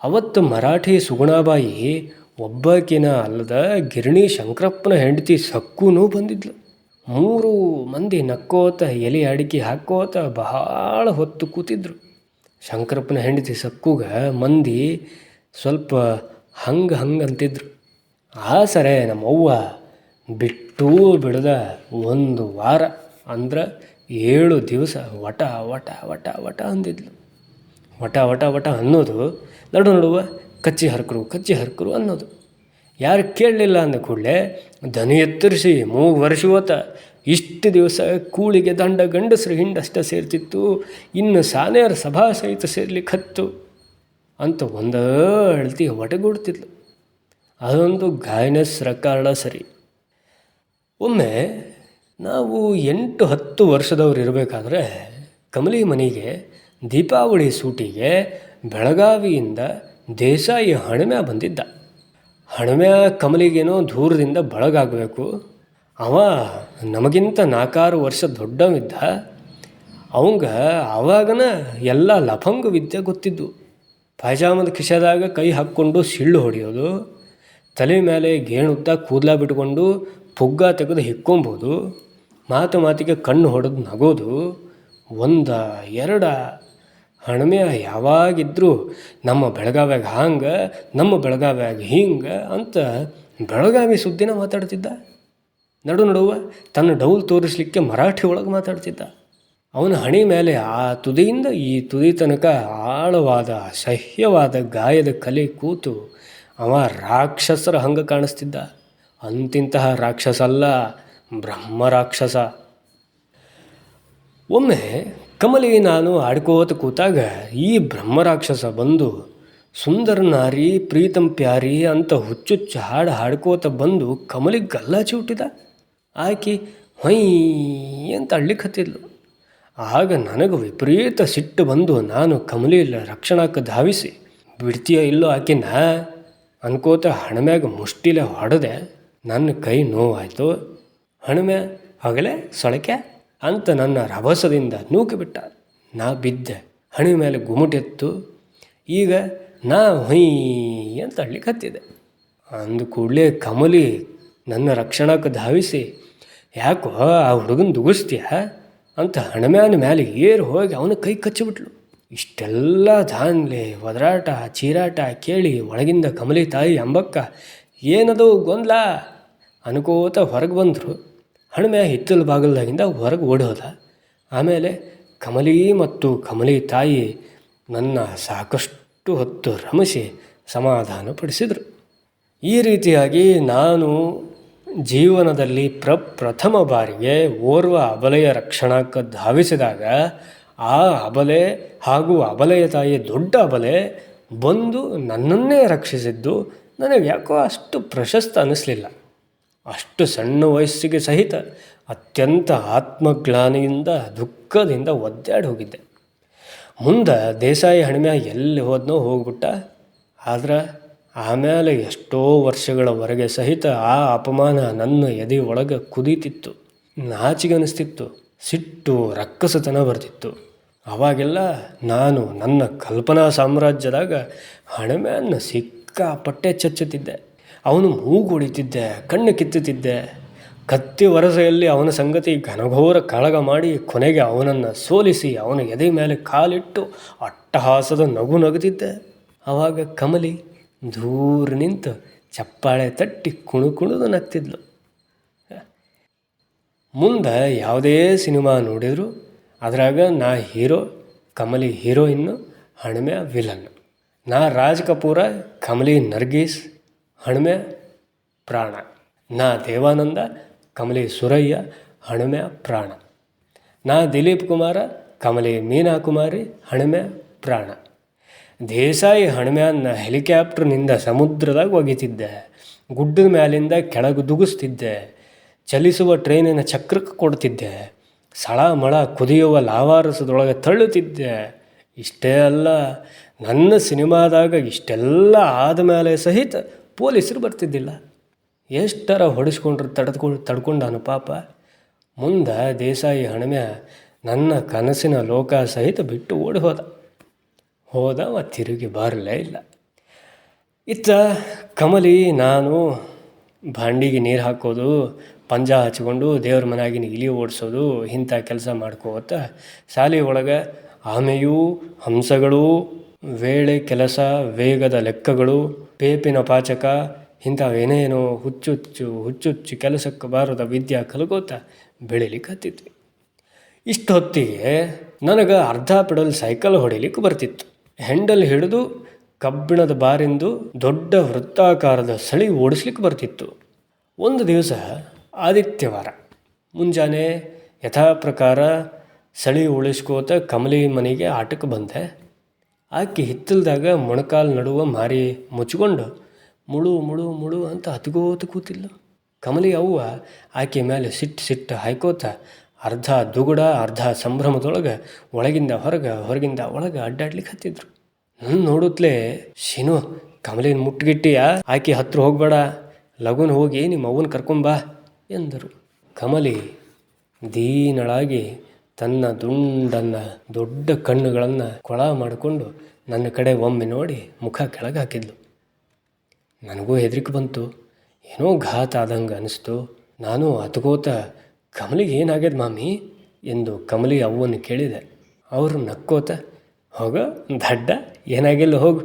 ಅವತ್ತು ಮರಾಠಿ ಸುಗುಣಾಬಾಯಿ ಒಬ್ಬಾಕಿನ ಅಲ್ಲದ ಗಿರಣಿ ಶಂಕರಪ್ಪನ ಹೆಂಡತಿ ಸಕ್ಕೂನು ಬಂದಿದ್ಲು. ಮೂರು ಮಂದಿ ನಕ್ಕೋತ ಎಲೆ ಅಡಿಕೆ ಹಾಕೋತ ಬಹಳ ಹೊತ್ತು ಕೂತಿದ್ರು. ಶಂಕರಪ್ಪನ ಹೆಂಡತಿ ಸಕ್ಕೂಗ ಮಂದಿ ಸ್ವಲ್ಪ ಹಂಗೆ ಹಂಗೆ ಅಂತಿದ್ರು. ಆ ಸರೇ ನಮ್ಮವ್ವ ಬಿಟ್ಟು ಬಿಡದ ಒಂದು ವಾರ ಅಂದ್ರೆ ಏಳು ದಿವಸ ವಟ ವಟ ವಟ ವಟ ಅಂದಿದ್ಲು. ವಟ ವಟ ವಟ ಅನ್ನೋದು ನಡು ನಡುವ ಕಚ್ಚಿ ಹರ್ಕರು ಕಚ್ಚಿ ಹರ್ಕರು ಅನ್ನೋದು. ಯಾರು ಕೇಳಲಿಲ್ಲ ಅಂದ ಕೂಡಲೇ ದನಿ ಎತ್ತರಿಸಿ ಮೂಗು ವರ್ಷವತ್ತ ಇಷ್ಟು ದಿವಸ ಕೂಳಿಗೆ ದಂಡ ಗಂಡಸರು ಹಿಂಡಷ್ಟ ಸೇರ್ತಿತ್ತು, ಇನ್ನು ಸಾನೆಯರ ಸಭಾ ಸಹಿತ ಸೇರ್ಲಿಕ್ಕೆ ಹತ್ತು ಅಂತ ಒಂದೇ ಅಳ್ತಿ ಅದೊಂದು ಗಾಯನ ಸರಕಾರ ಸರಿ. ಒಮ್ಮೆ ನಾವು ಎಂಟು ಹತ್ತು ವರ್ಷದವ್ರು ಇರಬೇಕಾದ್ರೆ ಕಮಲಿ ಮನೆಗೆ ದೀಪಾವಳಿ ಸೂಟಿಗೆ ಬೆಳಗಾವಿಯಿಂದ ದೇಸಾಯಿ ಹಣಮ್ಯ ಬಂದಿದ್ದ. ಹಣಮ್ಯ ಕಮಲಿಗೇನೋ ದೂರದಿಂದ ಬಳಗಾಗಬೇಕು. ಅವ ನಮಗಿಂತ ನಾಲ್ಕಾರು ವರ್ಷ ದೊಡ್ಡವಿದ್ದ. ಅವಂಗ ಆವಾಗನ ಎಲ್ಲ ಲಫಂಗ ವಿದ್ಯೆ ಗೊತ್ತಿದ್ದು. ಪೈಜಾಮದ ಕಿಶದಾಗ ಕೈ ಹಾಕ್ಕೊಂಡು ಸಿಳ್ಳು ಹೊಡೆಯೋದು, ತಲೆ ಮೇಲೆ ಗೇಣುತ್ತ ಕೂದಲ ಬಿಟ್ಕೊಂಡು ಪುಗ್ಗ ತೆಗೆದು ಹಿಕ್ಕೊಂಬೋದು. ಮಾತು ಮಾತಿಗೆ ಕಣ್ಣು ಹೊಡೆದು ನಗೋದು, ಒಂದ, ಎರಡ ಹಣಮೆ ಯಾವಾಗಿದ್ದರೂ ನಮ್ಮ ಬೆಳಗಾವ್ಯಾಗ ಹಂಗೆ, ನಮ್ಮ ಬೆಳಗಾವ್ಯಾಗ ಹಿಂಗೆ ಅಂತ ಬೆಳಗಾವಿ ಸುದ್ದಿನ ಮಾತಾಡ್ತಿದ್ದ. ನಡು ನಡುವ ತನ್ನ ಡೌಲ್ ತೋರಿಸ್ಲಿಕ್ಕೆ ಮರಾಠಿ ಒಳಗೆ ಮಾತಾಡ್ತಿದ್ದ. ಅವನ ಹಣೆ ಮೇಲೆ ಆ ತುದಿಯಿಂದ ಈ ತುದಿ ತನಕ ಆಳವಾದ, ಅಸಹ್ಯವಾದ ಗಾಯದ ಕಲೆ ಕೂತು ಅವ ರಾಕ್ಷಸರ ಹಂಗೆ ಕಾಣಿಸ್ತಿದ್ದ. ಅಂತಿಂತಹ ರಾಕ್ಷಸ ಅಲ್ಲ ಬ್ರಹ್ಮ ರಾಕ್ಷಸ ಒಮ್ಮೆ ಕಮಲಿ ನಾನು ಆಡ್ಕೋತ ಕೂತಾಗ ಈ ಬ್ರಹ್ಮರಾಕ್ಷಸ ಬಂದು ಸುಂದರ ನಾರಿ ಪ್ರೀತಂ ಪ್ಯಾರಿ ಅಂತ ಹುಚ್ಚುಚ್ಚು ಹಾಡು ಹಾಡ್ಕೋತ ಬಂದು ಕಮಲಿಗೆ ಗಲ್ಲಾಚಿ ಹುಟ್ಟಿದ. ಆಕಿ ಹೊಯ್ ಅಂತ ಹತ್ತಿದ್ಲು ಆಗ ನನಗೆ ವಿಪರೀತ ಸಿಟ್ಟು ಬಂದು ನಾನು ಕಮಲಿ ರಕ್ಷಣಕ್ಕೆ ಧಾವಿಸಿ, ಬಿಡ್ತೀಯ ಇಲ್ಲೋ ಆಕಿನ? ಅನ್ಕೋತ ಹಣಮ್ಯಾಗ ಮುಷ್ಟಿಲೆ ಹೊಡೆದೆ. ನನ್ನ ಕೈ ನೋವಾಯಿತು. ಹಣಮ್ಯ ಆಗಲೇ ಸೊಳಕೆ ಅಂತ ನನ್ನ ರಭಸದಿಂದ ನೂಕಿಬಿಟ್ಟ. ನಾ ಬಿದ್ದೆ ಹಣಿ ಮೇಲೆ ಗುಮುಟೆತ್ತು ಈಗ ನಾ ಹೊಯ್ ಅಂತ ಅಳ್ಲಿಕ್ಕೆ ಹತ್ತಿದೆ ಅಂದ ಕೂಡಲೇ ಕಮಲಿ ನನ್ನ ರಕ್ಷಣಕ್ಕೆ ಧಾವಿಸಿ, ಯಾಕೋ ಆ ಹುಡುಗನ ದುಗಿಸ್ತೀಯ? ಅಂತ ಹಣಮ್ಯಾನ ಮೇಲೆ ಏರು ಹೋಗಿ ಅವನ ಕೈ ಕಚ್ಚಿಬಿಟ್ಲು. ಇಷ್ಟೆಲ್ಲ ದಾನ್ಲೆ, ಒದರಾಟ, ಚೀರಾಟ ಕೇಳಿ ಒಳಗಿಂದ ಕಮಲಿ ತಾಯಿ ಅಂಬಕ್ಕ, ಏನದು ಗೊಂದಲ? ಅನ್ಕೋತ ಹೊರಗೆ ಬಂದರು. ಹಣಮ್ಯ ಹಿತ್ತಲ ಬಾಗಿಲ್ದಾಗಿಂದ ಹೊರಗೆ ಓಡೋದ ಆಮೇಲೆ ಕಮಲಿ ಮತ್ತು ಕಮಲಿ ತಾಯಿ ನನ್ನ ಸಾಕಷ್ಟು ಹೊತ್ತು ರಮಿಸಿ ಸಮಾಧಾನಪಡಿಸಿದರು ಈ ರೀತಿಯಾಗಿ ನಾನು ಜೀವನದಲ್ಲಿ ಪ್ರಪ್ರಥಮ ಬಾರಿಗೆ ಓರ್ವ ಅಬಲೆಯ ರಕ್ಷಣಾಕ್ಕೆ ಧಾವಿಸಿದಾಗ ಆ ಅಬಲೆ ಹಾಗೂ ಅಬಲೆಯ ತಾಯಿ ದೊಡ್ಡ ಅಬಲೆ ಬಂದು ನನ್ನನ್ನೇ ರಕ್ಷಿಸಿದ್ದು ನನಗೆ ಯಾಕೋ ಅಷ್ಟು ಪ್ರಶಸ್ತ ಅನ್ನಿಸ್ಲಿಲ್ಲ ಅಷ್ಟು ಸಣ್ಣ ವಯಸ್ಸಿಗೆ ಸಹಿತ ಅತ್ಯಂತ ಆತ್ಮಗ್ಲಾನಿಯಿಂದ, ದುಃಖದಿಂದ ಒದ್ದಾಡಿ ಹೋಗಿದ್ದೆ. ಮುಂದೆ ದೇಸಾಯಿ ಹಣಿಮ್ಯ ಎಲ್ಲಿ ಹೋದ್ನೋ ಹೋಗ್ಬಿಟ್ಟ. ಆದ್ರೆ ಆಮೇಲೆ ಎಷ್ಟೋ ವರ್ಷಗಳವರೆಗೆ ಸಹಿತ ಆ ಅಪಮಾನ ನನ್ನ ಎದೆ ಒಳಗೆ ಕುದೀತಿತ್ತು. ನಾಚಿಗೆ ಅನಿಸ್ತಿತ್ತು. ಸಿಟ್ಟು, ರಕ್ಕಸತನ ಬರ್ತಿತ್ತು. ಅವಾಗೆಲ್ಲ ನಾನು ನನ್ನ ಕಲ್ಪನಾ ಸಾಮ್ರಾಜ್ಯದಾಗ ಹಣೆಮ್ಯಾನ್ನ ಸಿಕ್ಕಾಪಟ್ಟೆ ಚಚ್ಚುತ್ತಿದ್ದೆ. ಅವನು ಮೂಗು ಹೊಡಿತಿದ್ದೆ ಕಣ್ಣು ಕಿತ್ತುತ್ತಿದ್ದೆ. ಕತ್ತಿ ವರಸೆಯಲ್ಲಿ ಅವನ ಸಂಗತಿ ಘನಘೋರ ಕಳಗ ಮಾಡಿ ಕೊನೆಗೆ ಅವನನ್ನು ಸೋಲಿಸಿ ಅವನ ಎದೆ ಮೇಲೆ ಕಾಲಿಟ್ಟು ಅಟ್ಟಹಾಸದ ನಗು ನಗುತ್ತಿದ್ದೆ. ಆವಾಗ ಕಮಲಿ ದೂರ ನಿಂತು ಚಪ್ಪಾಳೆ ತಟ್ಟಿ ಕುಣು ಕುಣಿದು ನಗ್ತಿದ್ಲು. ಮುಂದೆ ಯಾವುದೇ ಸಿನಿಮಾ ನೋಡಿದ್ರು ಅದ್ರಾಗ ನಾ ಹೀರೋ, ಕಮಲಿ ಹೀರೋಯಿನ್ನು ಹಣಮೆ ವಿಲನ್. ನಾ ರಾಜ್ ಕಪೂರ, ಕಮಲಿ ನರ್ಗೀಸ್ ಹಣಮ್ಯ ಪ್ರಾಣ. ನಾ ದೇವಾನಂದ, ಕಮಲೆ ಸುರಯ್ಯ, ಹಣ್ಮೆ ಪ್ರಾಣ. ನಾ ದಿಲೀಪ್ ಕುಮಾರ, ಕಮಲೆ ಮೀನಾ ಕುಮಾರಿ, ಹಣ್ಮೆ ಪ್ರಾಣ. ದೇಸಾಯಿ ಹಣಮ್ಯಾನ್ನ ಹೆಲಿಕಾಪ್ಟರ್ನಿಂದ ಸಮುದ್ರದಾಗ ಒಗಿತಿದ್ದೆ. ಗುಡ್ಡದ ಮ್ಯಾಲಿಂದ ಕೆಳಗೆ ದುಗಿಸ್ತಿದ್ದೆ. ಚಲಿಸುವ ಟ್ರೈನಿನ ಚಕ್ರಕ್ಕೆ ಕೊಡ್ತಿದ್ದೆ. ಸಳ ಮಳ ಕುದಿಯುವ ಲಾವಾರಸದೊಳಗೆ ತಳ್ಳುತ್ತಿದ್ದೆ. ಇಷ್ಟೇ ಅಲ್ಲ, ನನ್ನ ಸಿನಿಮಾದಾಗ ಇಷ್ಟೆಲ್ಲ ಆದಮೇಲೆ ಸಹಿತ ಪೊಲೀಸರು ಬರ್ತಿದ್ದಿಲ್ಲ. ಎಷ್ಟರ ಹೊಡಿಸ್ಕೊಂಡ್ರು ತಡೆದುಕೊಂಡು ತಡ್ಕೊಂಡಾನು ಪಾಪ. ಮುಂದೆ ದೇಸಾಯಿ ಹಣಮ್ಯ ನನ್ನ ಕನಸಿನ ಲೋಕ ಸಹಿತ ಬಿಟ್ಟು ಓಡಿ ಹೋದ. ಹೋದ ಮತ್ತು ತಿರುಗಿ ಬರಲೇ ಇಲ್ಲ. ಇತ್ತ ಕಮಲಿ, ನಾನು ಭಾಂಡಿಗೆ ನೀರು ಹಾಕೋದು, ಪಂಜ ಹಚ್ಕೊಂಡು ದೇವ್ರ ಮನೆಯಾಗಿನ ಇಲಿ ಓಡಿಸೋದು, ಇಂಥ ಕೆಲಸ ಮಾಡ್ಕೋತ ಶಾಲೆ ಒಳಗೆ ಆಮೆಯೂ, ಹಂಸಗಳು ವೇಳೆ ಕೆಲಸ, ವೇಗದ ಲೆಕ್ಕಗಳು, ಪೇಪಿನ ಪಾಚಕ, ಇಂಥವೇನೇನೋ ಹುಚ್ಚುಚ್ಚು ಹುಚ್ಚುಚ್ಚು ಕೆಲಸಕ್ಕೆ ಬಾರದ ವಿದ್ಯಾ ಕಲಗೋತ ಬೆಳಿಲಿಕ್ಕೆ ಇಷ್ಟು ಹೊತ್ತಿಗೆ ನನಗೆ ಅರ್ಧ ಪೆಡಲ್ ಸೈಕಲ್ ಹೊಡಿಲಿಕ್ಕೆ ಬರ್ತಿತ್ತು. ಹೆಂಡಲ್ ಹಿಡಿದು ಕಬ್ಬಿಣದ ಬಾರಿಂದು ದೊಡ್ಡ ವೃತ್ತಾಕಾರದ ಸಳಿ ಓಡಿಸ್ಲಿಕ್ಕೆ ಬರ್ತಿತ್ತು. ಒಂದು ದಿವಸ ಆದಿತ್ಯವಾರ, ಮುಂಜಾನೆ ಯಥಾ ಪ್ರಕಾರ ಸಳಿ ಉಳಿಸ್ಕೋತ ಕಮಲಿ ಮನೆಗೆ ಆಟಕ್ಕೆ ಬಂದೆ. ಆಕೆ ಹಿತ್ತಲ್ದಾಗ ಮೊಣಕಾಲು ನಡುವ ಮಾರಿ ಮುಚ್ಕೊಂಡು ಮುಳು ಮುಳು ಮುಳು ಅಂತ ಹತ್ಕೋತ ಕೂತಿಲ್ಲ ಕಮಲಿ ಅವ್ವ ಆಕೆ ಮೇಲೆ ಸಿಟ್ಟು ಸಿಟ್ಟು ಹಾಯ್ಕೋತ ಅರ್ಧ ದುಗುಡ, ಅರ್ಧ ಸಂಭ್ರಮದೊಳಗೆ ಒಳಗಿಂದ ಹೊರಗೆ, ಹೊರಗಿಂದ ಒಳಗೆ ಅಡ್ಡಾಡ್ಲಿಕ್ಕೆ ಹತ್ತಿದ್ರು. ನನ್ನ ನೋಡುತ್ತಲೇ ಶಿನು, ಕಮಲಿನ ಮುಟ್ಟುಗಿಟ್ಟಿಯಾ ಆಕೆ ಹತ್ರ ಹೋಗಬೇಡ, ಲಗುನ್ ಹೋಗಿ ನಿಮ್ಮ ಅವ್ವನ ಕರ್ಕೊಂಬಾ ಎಂದರು. ಕಮಲಿ ದೀನಳಾಗಿ ತನ್ನ ದುಂಡನ್ನ ದೊಡ್ಡ ಕಣ್ಣುಗಳನ್ನು ಕೊಳ ಮಾಡಿಕೊಂಡು ನನ್ನ ಕಡೆ ಒಮ್ಮೆ ನೋಡಿ ಮುಖ ಕೆಳಗೆ ಹಾಕಿದ್ಲು ನನಗೂ ಹೆದರಿಕೆ ಬಂತು. ಏನೋ ಘಾತ ಆದಂಗೆ ಅನಿಸ್ತು. ನಾನು ಅತ್ಕೋತ, ಕಮಲಿಗೆ ಏನಾಗ್ಯದ ಮಾಮಿ? ಎಂದು ಕಮಲಿ ಅವ್ವನ್ನು ಕೇಳಿದೆ. ಅವರು ನಕ್ಕೋತ, ಹೋಗ, ದಡ್ಡ, ಏನಾಗಿಲ್ಲ ಹೋಗು.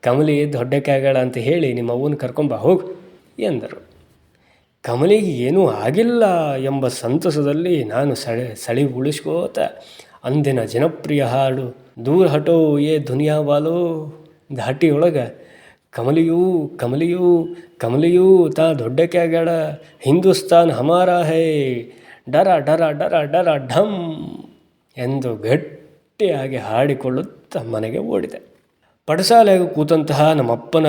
ಕಮಲಿ ದೊಡ್ಡಕ್ಕಾಗಲ್ಲ ಅಂತ ಹೇಳಿ ನಿಮ್ಮ ಅವ್ವನ ಕರ್ಕೊಂಬ, ಹೋಗು, ಎಂದರು. ಕಮಲಿಗೆ ಏನೂ ಆಗಿಲ್ಲ ಎಂಬ ಸಂತಸದಲ್ಲಿ ನಾನು ಸಳೆ ಸಳಿ ಉಳಿಸ್ಕೋತ ಅಂದಿನ ಜನಪ್ರಿಯ ಹಾಡು, ದೂರ ಹಟೋ ಏ ದುನಿಯಾ ವಾಲೋ ಧಾಟಿಯೊಳಗೆ ಕಮಲಿಯೂ ಕಮಲಿಯೂ ಕಮಲಿಯೂ ತಾ ದೊಡ್ಡಕ್ಕೆ ಆಗ್ಯಾಡ ಹಿಂದೂಸ್ತಾನ್ ಹಮಾರ ಹೇ, ಡರ ಡರ ಡರ ಡರ ಢಮ್ ಎಂದು ಗಟ್ಟಿಯಾಗಿ ಹಾಡಿಕೊಳ್ಳುತ್ತಾ ಮನೆಗೆ ಓಡಿದೆ. ಪಡಸಾಲೆಗೆ ಕೂತಂತಹ ನಮ್ಮಪ್ಪನ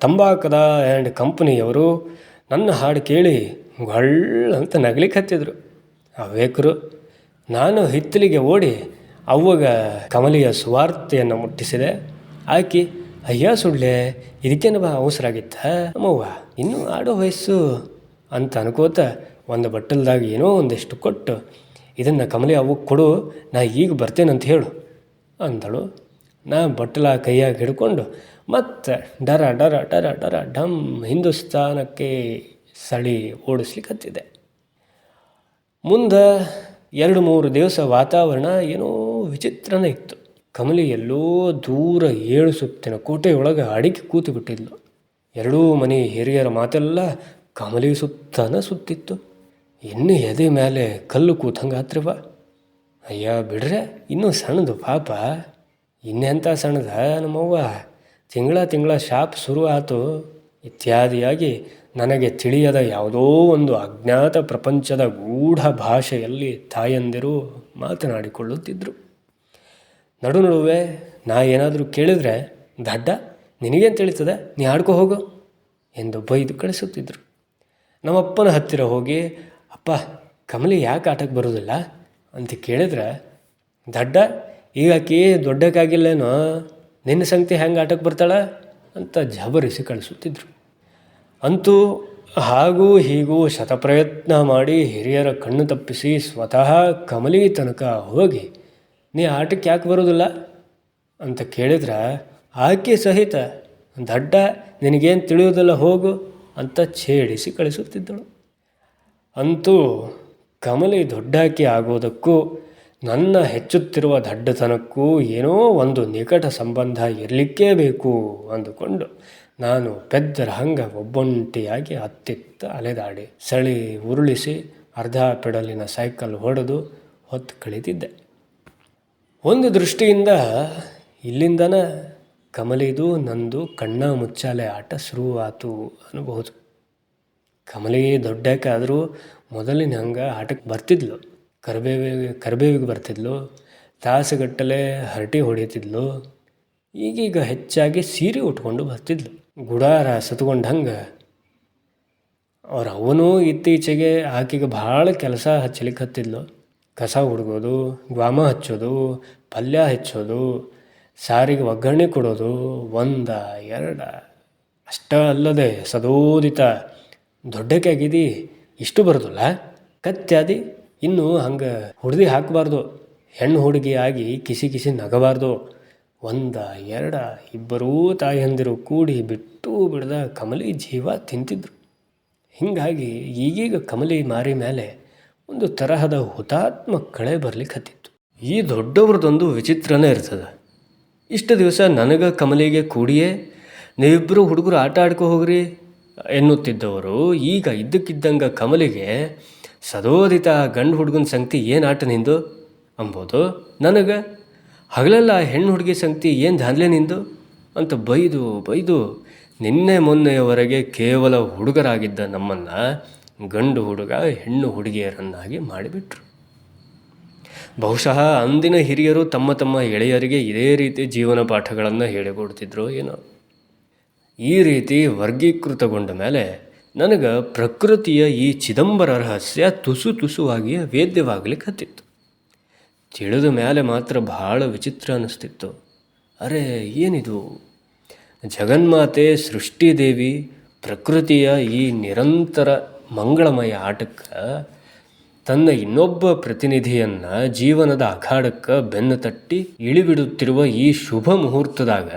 ತಂಬಾಕದ ಆ್ಯಂಡ್ ಕಂಪನಿಯವರು ನನ್ನ ಹಾಡು ಕೇಳಿ ಅಂತ ನಗಲಿಕ್ಕೆ ಹತ್ತಿದ್ರು. ಅವೇಕರು ನಾನು ಹಿತ್ತಲಿಗೆ ಓಡಿ ಅವ್ವಗ ಕಮಲಿಯ ಸುವಾರ್ತೆಯನ್ನು ಮುಟ್ಟಿಸಿದೆ. ಆಕಿ, ಅಯ್ಯ ಸುಳ್ಳೆ ಇದಕ್ಕೇನು ಬಾ ಅವಸರ ಆಗಿತ್ತ? ನಮ್ಮವ್ವ ಇನ್ನೂ ಆಡೋ ವಯಸ್ಸು? ಅಂತ ಅನ್ಕೋತ ಒಂದು ಬಟ್ಟಲ್ದಾಗ ಏನೋ ಒಂದಿಷ್ಟು ಕೊಟ್ಟು, ಇದನ್ನು ಕಮಲಿ ಅವಕ್ಕೆ ಕೊಡು, ನಾ ಈಗ ಬರ್ತೇನಂತ ಹೇಳು. ಅಂದಳು. ನಾ ಬಟ್ಟಲ ಕೈಯಾಗಿ ಹಿಡ್ಕೊಂಡು ಮತ್ತೆ ಡರ ಡರ ಡರ ಡರ ಢಮ್ ಹಿಂದೂಸ್ತಾನಕ್ಕೆ ಸಳಿ ಓಡಿಸ್ಲಿಕ್ಕೆ ಹತ್ತಿದೆ ಮುಂದೆ ಎರಡು ಮೂರು ದಿವಸ ವಾತಾವರಣ ಏನೋ ವಿಚಿತ್ರನೇ ಇತ್ತು. ಕಮಲಿ ಎಲ್ಲೋ ದೂರ ಏಳು ಸುತ್ತಿನ ಕೋಟೆಯೊಳಗೆ ಅಡಿಕೆ ಕೂತು ಬಿಟ್ಟಿದ್ಲು ಎರಡೂ ಮನೆ ಹಿರಿಯರ ಮಾತೆಲ್ಲ ಕಮಲಿ ಸುತ್ತನ ಸುತ್ತಿತ್ತು. ಇನ್ನು ಎದೆ ಮೇಲೆ ಕಲ್ಲು ಕೂತಂಗಾತ್ರವ. ಅಯ್ಯ ಬಿಡ್ರೆ, ಇನ್ನೂ ಸಣ್ಣದು ಪಾಪ. ಇನ್ನೆಂಥ ಸಣ್ಣದ ನಮ್ಮವ್ವ? ತಿಂಗಳ ತಿಂಗಳ ಶಾಪ್ ಶುರು ಆಯ್ತು ಇತ್ಯಾದಿಯಾಗಿ ನನಗೆ ತಿಳಿಯದ ಯಾವುದೋ ಒಂದು ಅಜ್ಞಾತ ಪ್ರಪಂಚದ ಗೂಢ ಭಾಷೆಯಲ್ಲಿ ತಾಯಂದಿರು ಮಾತನಾಡಿಕೊಳ್ಳುತ್ತಿದ್ದರು ನಡು ನಡುವೆ ನಾ ಏನಾದರೂ ಕೇಳಿದರೆ, ದಡ್ಡ, ನಿನಗೇನು ತಿಳಿತದೆ? ನೀ ಆಡ್ಕೊ ಹೋಗು ಎಂದು ಬೈದು ಕಳಿಸುತ್ತಿದ್ದರು ನಮ್ಮಪ್ಪನ ಹತ್ತಿರ ಹೋಗಿ, ಅಪ್ಪ, ಕಮಲಿ ಯಾಕೆ ಆಟಕ್ಕೆ ಬರೋದಿಲ್ಲ? ಅಂತ ಕೇಳಿದ್ರೆ, ದಡ್ಡ, ಈಗ ಆಕಿ ದೊಡ್ಡಕ್ಕಾಗಿಲ್ಲೇನೋ? ನಿನ್ನ ಸಂಗತಿ ಹೆಂಗೆ ಆಟಕ್ಕೆ ಬರ್ತಾಳ ಅಂತ ಜಬರಿಸಿ ಕಳಿಸುತ್ತಿದ್ದರು ಅಂತೂ ಹಾಗೂ ಹೀಗೂ ಶತಪ್ರಯತ್ನ ಮಾಡಿ ಹಿರಿಯರ ಕಣ್ಣು ತಪ್ಪಿಸಿ ಸ್ವತಃ ಕಮಲಿ ತನಕ ಹೋಗಿ, ನೀ ಆಟಕ್ಕೆ ಯಾಕೆ ಬರೋದಿಲ್ಲ? ಅಂತ ಕೇಳಿದ್ರೆ, ಆಕೆ ಸಹಿತ ದಡ್ಡ, ನಿನಗೇನು ತಿಳಿಯೋದಿಲ್ಲ ಹೋಗು ಅಂತ ಛೇಡಿಸಿ ಕಳಿಸುತ್ತಿದ್ದಳು. ಅಂತೂ ಕಮಲಿ ದೊಡ್ಡಾಕಿ ಆಗೋದಕ್ಕೂ ನನ್ನ ಹೆಚ್ಚುತ್ತಿರುವ ದಡ್ಡತನಕ್ಕೂ ಏನೋ ಒಂದು ನಿಕಟ ಸಂಬಂಧ ಇರಲಿಕ್ಕೇ ಬೇಕು ಅಂದುಕೊಂಡು ನಾನು ಪೆದ್ದರ ಹಂಗ ಒಬ್ಬೊಂಟಿಯಾಗಿ ಹತ್ತಿತ್ತ ಅಲೆದಾಡಿ ಸಳಿ ಉರುಳಿಸಿ ಅರ್ಧ ಪೆಡಲಿನ ಸೈಕಲ್ ಹೊಡೆದು ಹೊತ್ತು ಕಳೀತಿದ್ದೆ ಒಂದು ದೃಷ್ಟಿಯಿಂದ ಇಲ್ಲಿಂದನ ಕಮಲಿದು ನಂದು ಕಣ್ಣ ಮುಚ್ಚಾಲೆ ಆಟ ಶುರುವಾತು ಅನ್ನಬಹುದು. ಕಮಲಿ ದೊಡ್ಡಕ್ಕಾದರೂ ಮೊದಲಿನ ಹಂಗೆ ಆಟಕ್ಕೆ ಬರ್ತಿದ್ಲು. ಕರಿಬೇವಿಗೆ ಕರಿಬೇವಿಗೆ ಬರ್ತಿದ್ಲು ತಾಸುಗಟ್ಟಲೆ ಹರಟಿ ಹೊಡಿತಿದ್ಲು ಈಗೀಗ ಹೆಚ್ಚಾಗಿ ಸೀರೆ ಉಟ್ಕೊಂಡು ಬರ್ತಿದ್ಲು. ಗುಡಾರ ಸುತ್ಕೊಂಡು ಹಂಗೆ ಅವ್ರ ಅವನು ಇತ್ತೀಚೆಗೆ ಆಕೆಗೆ ಭಾಳ ಕೆಲಸ ಹಚ್ಚಲಿಕ್ಕೆ ಹತ್ತಿದ್ಲು. ಕಸ ಹುಡ್ಗೋದು ಗ್ವಾಮ ಹಚ್ಚೋದು, ಪಲ್ಯ ಹೆಚ್ಚೋದು, ಸಾರಿಗೆ ಒಗ್ಗರಣೆ ಕೊಡೋದು, ಒಂದ, ಎರಡ. ಅಷ್ಟ ಅಲ್ಲದೆ ಸದೋದಿತ ದೊಡ್ಡಕ್ಕೆ ಆಗಿದಿ ಇಷ್ಟು ಬರೋದಿಲ್ಲ. ಕತ್ಯಾದಿ ಇನ್ನು ಹಂಗೆ ಹುಡ್ದಿ ಹಾಕಬಾರ್ದು. ಹೆಣ್ಣು ಹುಡುಗಿ ಆಗಿ ಕಿಸಿ ಕಿಸಿ ನಗಬಾರ್ದು. ಒಂದ, ಎರಡ, ಇಬ್ಬರೂ ತಾಯಂದಿರು ಕೂಡಿ ಬಿಟ್ಟು ಬಿಡದ ಕಮಲಿ ಜೀವ ತಿಂತಿದ್ರು. ಹೀಗಾಗಿ ಈಗೀಗ ಕಮಲಿ ಮಾರಿ ಮೇಲೆ ಒಂದು ತರಹದ ಹುತಾತ್ಮ ಕಳೆ ಬರ್ಲಿಕ್ಕೆ ಹತ್ತಿತ್ತು ಈ ದೊಡ್ಡವ್ರದೊಂದು ವಿಚಿತ್ರನೇ ಇರ್ತದೆ. ಇಷ್ಟು ದಿವಸ ನನಗೆ ಕಮಲಿಗೆ ಕೂಡಿಯೇ ನೀವಿಬ್ಬರು ಹುಡುಗರು ಆಟ ಆಡ್ಕೊ ಹೋಗ್ರಿ ಎನ್ನುತ್ತಿದ್ದವರು, ಈಗ ಇದ್ದಕ್ಕಿದ್ದಂಗೆ ಕಮಲಿಗೆ ಸದೋದಿತ ಗಂಡು ಹುಡುಗನ ಸಂಗತಿ ಏನು ಆಟ ನಿಂದು? ಅಂಬೋದು ನನಗೆ, ಹಗಲೆಲ್ಲ ಹೆಣ್ಣು ಹುಡುಗಿ ಸಂಗತಿ ಏನು ಧಾನ್ಲೆ ನಿಂದು? ಅಂತ ಬೈದು ಬೈದು ನಿನ್ನೆ ಮೊನ್ನೆಯವರೆಗೆ ಕೇವಲ ಹುಡುಗರಾಗಿದ್ದ ನಮ್ಮನ್ನು ಗಂಡು ಹುಡುಗ ಹೆಣ್ಣು ಹುಡುಗಿಯರನ್ನಾಗಿ ಮಾಡಿಬಿಟ್ರು. ಬಹುಶಃ ಅಂದಿನ ಹಿರಿಯರು ತಮ್ಮ ತಮ್ಮ ಎಳೆಯರಿಗೆ ಇದೇ ರೀತಿ ಜೀವನ ಪಾಠಗಳನ್ನು ಹೇಳಿಕೊಡ್ತಿದ್ರು ಏನೋ. ಈ ರೀತಿ ವರ್ಗೀಕೃತಗೊಂಡ ಮೇಲೆ ನನಗೆ ಪ್ರಕೃತಿಯ ಈ ಚಿದಂಬರ ರಹಸ್ಯ ತುಸು ತುಸುವಾಗಿ ವೇದ್ಯವಾಗಲಿಕ್ಕೆ ಹತ್ತಿತ್ತು ತಿಳಿದ ಮೇಲೆ ಮಾತ್ರ ಬಹಳ ವಿಚಿತ್ರ ಅನ್ನಿಸ್ತಿತ್ತು ಅರೆ, ಏನಿದು? ಜಗನ್ಮಾತೆ ಸೃಷ್ಟಿದೇವಿ ಪ್ರಕೃತಿಯ ಈ ನಿರಂತರ ಮಂಗಳಮಯ ಆಟಕ್ಕೆ ತನ್ನ ಇನ್ನೊಬ್ಬ ಪ್ರತಿನಿಧಿಯನ್ನು ಜೀವನದ ಅಖಾಡಕ್ಕೆ ಬೆನ್ನು ತಟ್ಟಿ ಇಳಿಬಿಡುತ್ತಿರುವ ಈ ಶುಭ ಮುಹೂರ್ತದಾಗ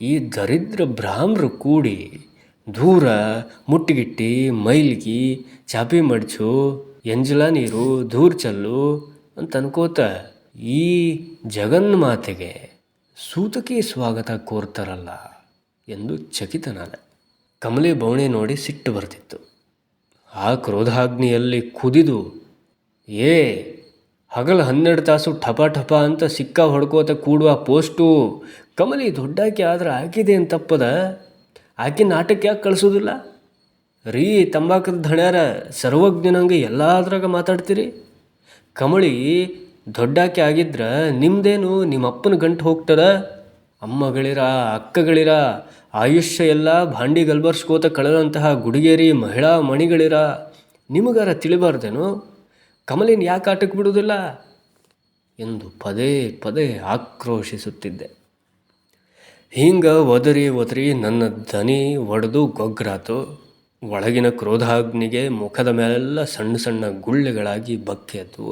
ಈ ದರಿದ್ರ ಬ್ರಾಹ್ಮರು ಕೂಡಿ ದೂರ ಮುಟ್ಟಿಗಿಟ್ಟಿ ಮೈಲ್ಗಿ, ಚಾಪಿ ಮಡ್ಚು, ಎಂಜಲ ನೀರು ದೂರ್ ಚಲ್ಲು ಅಂತ ಅನ್ಕೋತ ಈ ಜಗನ್ಮಾತೆಗೆ ಸೂತಕಿ ಸ್ವಾಗತ ಕೋರ್ತಾರಲ್ಲ ಎಂದು ಚಕಿತನಾದ ಕಮಲೆ ಬವಣೆ ನೋಡಿ ಸಿಟ್ಟು ಬರ್ತಿತ್ತು. ಆ ಕ್ರೋಧಾಗ್ನಿಯಲ್ಲಿ ಕುದಿದು, ಏ, ಹಗಲು ಹನ್ನೆರಡು ತಾಸು ಠಪ ಠಪ ಅಂತ ಸಿಕ್ಕ ಹೊಡ್ಕೋತ ಕೂಡುವ ಪೋಸ್ಟು ಕಮಲಿ ದೊಡ್ಡಾಕಿ ಆದ್ರೆ ಹಾಕಿದೆ ಅಂತ ತಪ್ಪದ ಆಕೆ ನಾಟಕ ಯಾಕೆ ಕಳಿಸೋದಿಲ್ಲ? ರೀ, ತಂಬಾಕದ ಧಣ್ಯಾರ ಸರ್ವಜ್ಞನಂಗೆ ಎಲ್ಲಾದ್ರಾಗ ಮಾತಾಡ್ತೀರಿ? ಕಮಳಿ ದೊಡ್ಡಾಕೆ ಆಗಿದ್ರೆ ನಿಮ್ಮದೇನು ನಿಮ್ಮ ಅಪ್ಪನ ಗಂಟು ಹೋಗ್ತಾರ ಅಮ್ಮಗಳಿರ, ಅಕ್ಕಗಳಿರ, ಆಯುಷ್ಯ ಎಲ್ಲ ಭಾಂಡಿ ಗಲ್ಬರ್ಸ್ಕೋತ ಕಳೆದಂತಹ ಗುಡಿಗೇರಿ ಮಹಿಳಾ ಮಣಿಗಳಿರ, ನಿಮಗಾರ ತಿಳಿಬಾರ್ದೇನು? ಕಮಲಿನ ಯಾಕೆ ಆಟಕ್ಕೆ ಬಿಡುವುದಿಲ್ಲ ಎಂದು ಪದೇ ಪದೇ ಆಕ್ರೋಶಿಸುತ್ತಿದ್ದೆ. ಹಿಂಗ ಒದರಿ ಒದರಿ ನನ್ನ ದನಿ ಒಡೆದು ಗೊಗ್ರಾತು. ಒಳಗಿನ ಕ್ರೋಧಾಗ್ನಿಗೆ ಮುಖದ ಮೇಲೆಲ್ಲ ಸಣ್ಣ ಸಣ್ಣ ಗುಳ್ಳೆಗಳಾಗಿ ಬಕ್ಕೆತ್ತು.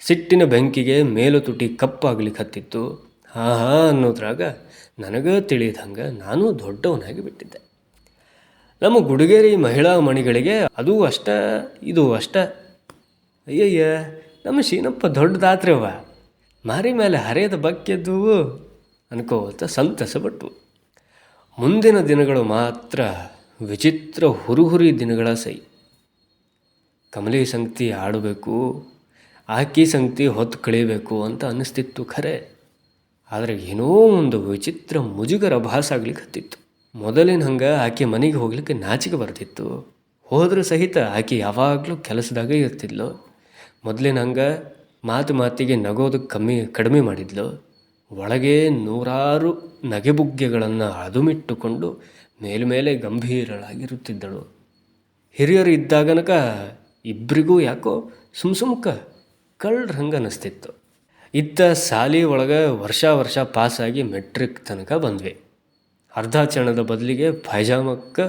ಸಿಟ್ಟಿನ ಬೆಂಕಿಗೆ ಮೇಲು ತುಟಿ ಕಪ್ಪಾಗ್ಲಿಕ್ಕತ್ತಿತ್ತು ಹಾ ಹಾ ಅನ್ನೋದ್ರಾಗ ನನಗೆ ತಿಳಿದಂಗೆ ನಾನು ದೊಡ್ಡವನಾಗಿ ಬಿಟ್ಟಿದ್ದೆ. ನಮ್ಮ ಗುಡುಗೇರಿ ಮಹಿಳಾ ಮಣಿಗಳಿಗೆ ಅದು ಅಷ್ಟ, ಇದು ಅಷ್ಟ. ಅಯ್ಯಯ್ಯ, ನಮ್ಮ ಶೀನಪ್ಪ ದೊಡ್ಡದಾತ್ರವ ಮಾರಿ ಮೇಲೆ ಹರಿಯದ ಬಕ್ಕೆದ್ದು. ಅನ್ಕೋತ ಸಂತಸಪಟ್ಟು ಮುಂದಿನ ದಿನಗಳು ಮಾತ್ರ ವಿಚಿತ್ರ ಹುರುಹುರಿ ದಿನಗಳ ಸೈ. ಕಮಲಿ ಸಂಗತಿ ಆಡಬೇಕು, ಆಕಿ ಸಂಗತಿ ಹೊತ್ತು ಕಳೀಬೇಕು ಅಂತ ಅನ್ನಿಸ್ತಿತ್ತು ಖರೆ. ಆದರೆ ಏನೋ ಒಂದು ವಿಚಿತ್ರ ಮುಜುಗರ ಭಾಸ ಆಗ್ಲಿಕ್ಕೆ ಹತ್ತಿತ್ತು. ಮೊದಲಿನ ಹಂಗೆ ಆಕೆ ಮನೆಗೆ ಹೋಗ್ಲಿಕ್ಕೆ ನಾಚಿಕೆ ಬರ್ತಿತ್ತು. ಹೋದ್ರೆ ಸಹಿತ ಆಕೆ ಯಾವಾಗಲೂ ಕೆಲಸದಾಗ ಇರ್ತಿದ್ಲು. ಮೊದಲಿನ ಹಂಗೆ ಮಾತು ಮಾತಿಗೆ ನಗೋದು ಕಮ್ಮಿ, ಕಡಿಮೆ ಮಾಡಿದ್ಲು. ಒಳಗೆ ನೂರಾರು ನಗೆಬುಗ್ಗೆಗಳನ್ನು ಅದುಮಿಟ್ಟುಕೊಂಡು ಮೇಲ್ಮೇಲೆ ಗಂಭೀರಳಾಗಿರುತ್ತಿದ್ದಳು. ಹಿರಿಯರು ಇದ್ದಾಗನಕ ಇಬ್ಬರಿಗೂ ಯಾಕೋ ಸುಮ್ ಸುಮ್ಕ ಕಳ್ಳ್ರಂಗ ಅನ್ನಿಸ್ತಿತ್ತು ಇತ್ತ ಸಾಲಿ ಒಳಗೆ ವರ್ಷ ವರ್ಷ ಪಾಸಾಗಿ ಮೆಟ್ರಿಕ್ ತನಕ ಬಂದ್ವಿ. ಅರ್ಧ ಚಣದ ಬದಲಿಗೆ ಪೈಜಾಮಕ್ಕೆ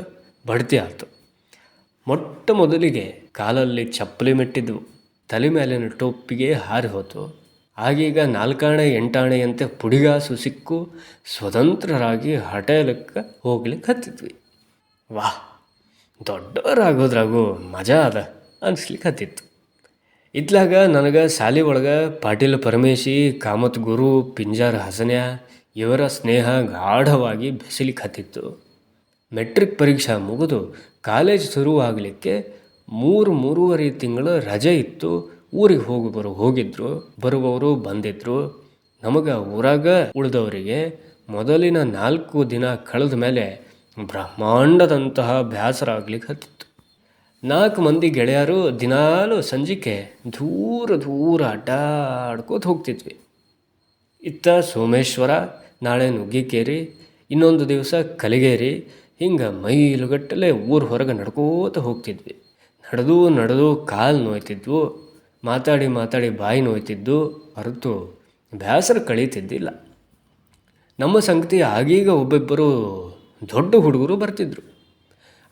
ಬಡ್ತಿ ಆಯ್ತು ಮೊಟ್ಟ ಮೊದಲಿಗೆ ಕಾಲಲ್ಲಿ ಚಪ್ಪಲಿ ಮೆಟ್ಟಿದ್ವು. ತಲೆ ಮೇಲಿನ ಟೊಪ್ಪಿಗೆ ಹಾರಿ ಹೋತು. ಆಗೀಗ ನಾಲ್ಕಾಣೆ, ಎಂಟಾಣೆಯಂತೆ ಪುಡಿಗಾಸು ಸಿಕ್ಕು ಸ್ವತಂತ್ರರಾಗಿ ಹಟೇಲಕ್ಕೆ ಹೋಗ್ಲಿಕ್ಕೆ ಹತ್ತಿದ್ವಿ. ವಾಹ್, ದೊಡ್ಡವರಾಗೋದ್ರಾಗೂ ಮಜಾ ಅದ ಅನ್ಸ್ಲಿಕ್ಕೆ ಹತ್ತಿತ್ತು. ಇತ್ಲಾಗ ನನಗೆ ಶಾಲೆ ಒಳಗೆ ಪಾಟೀಲ್ ಪರಮೇಶಿ, ಕಾಮತ್ ಗುರು, ಪಿಂಜಾರ್ ಹಸನ್ಯ ಇವರ ಸ್ನೇಹ ಗಾಢವಾಗಿ ಬೆಸಲಿಕ್ಕೆ ಹತ್ತಿತ್ತು. ಮೆಟ್ರಿಕ್ ಪರೀಕ್ಷಾ ಮುಗಿದು ಕಾಲೇಜ್ ಶುರುವಾಗಲಿಕ್ಕೆ ಮೂರು ಮೂರುವರೆ ತಿಂಗಳು ರಜೆ ಇತ್ತು. ಊರಿಗೆ ಹೋಗುವವರು ಹೋಗಿದ್ರು, ಬರುವವರು ಬಂದಿದ್ರು. ನಮಗೆ ಊರಾಗ ಉಳಿದವರಿಗೆ ಮೊದಲಿನ ನಾಲ್ಕು ದಿನ ಕಳೆದ ಮೇಲೆ ಬ್ರಹ್ಮಾಂಡದಂತಹ ಬೇಸರ ಆಗ್ಲಿಕ್ಕೆ ಹತ್ತಿತ್ತು. ನಾಲ್ಕು ಮಂದಿ ಗೆಳೆಯರು ದಿನಾಲು ಸಂಜಿಕೆ ದೂರ ದೂರ ಅಡ್ಡಾಡ್ಕೋತ ಹೋಗ್ತಿದ್ವಿ. ಇತ್ತ ಸೋಮೇಶ್ವರ, ನಾಳೆ ನುಗ್ಗಿಕೇರಿ, ಇನ್ನೊಂದು ದಿವಸ ಕಲಿಗೇರಿ, ಹಿಂಗೆ ಮೈಲುಗಟ್ಟಲೆ ಊರು ಹೊರಗೆ ನಡ್ಕೋತ ಹೋಗ್ತಿದ್ವಿ. ನಡೆದು ನಡೆದು ಕಾಲು ನೋಯ್ತಿದ್ವು. ಮಾತಾಡಿ ಮಾತಾಡಿ ಬಾಯಿ ನೋಯ್ತಿದ್ದು ಹೊರತು ಬೇಸರ ಕಳೀತಿದ್ದಿಲ್ಲ. ನಮ್ಮ ಸಂಗತಿ ಆಗೀಗ ಒಬ್ಬೊಬ್ಬರು ದೊಡ್ಡ ಹುಡುಗರು ಬರ್ತಿದ್ರು.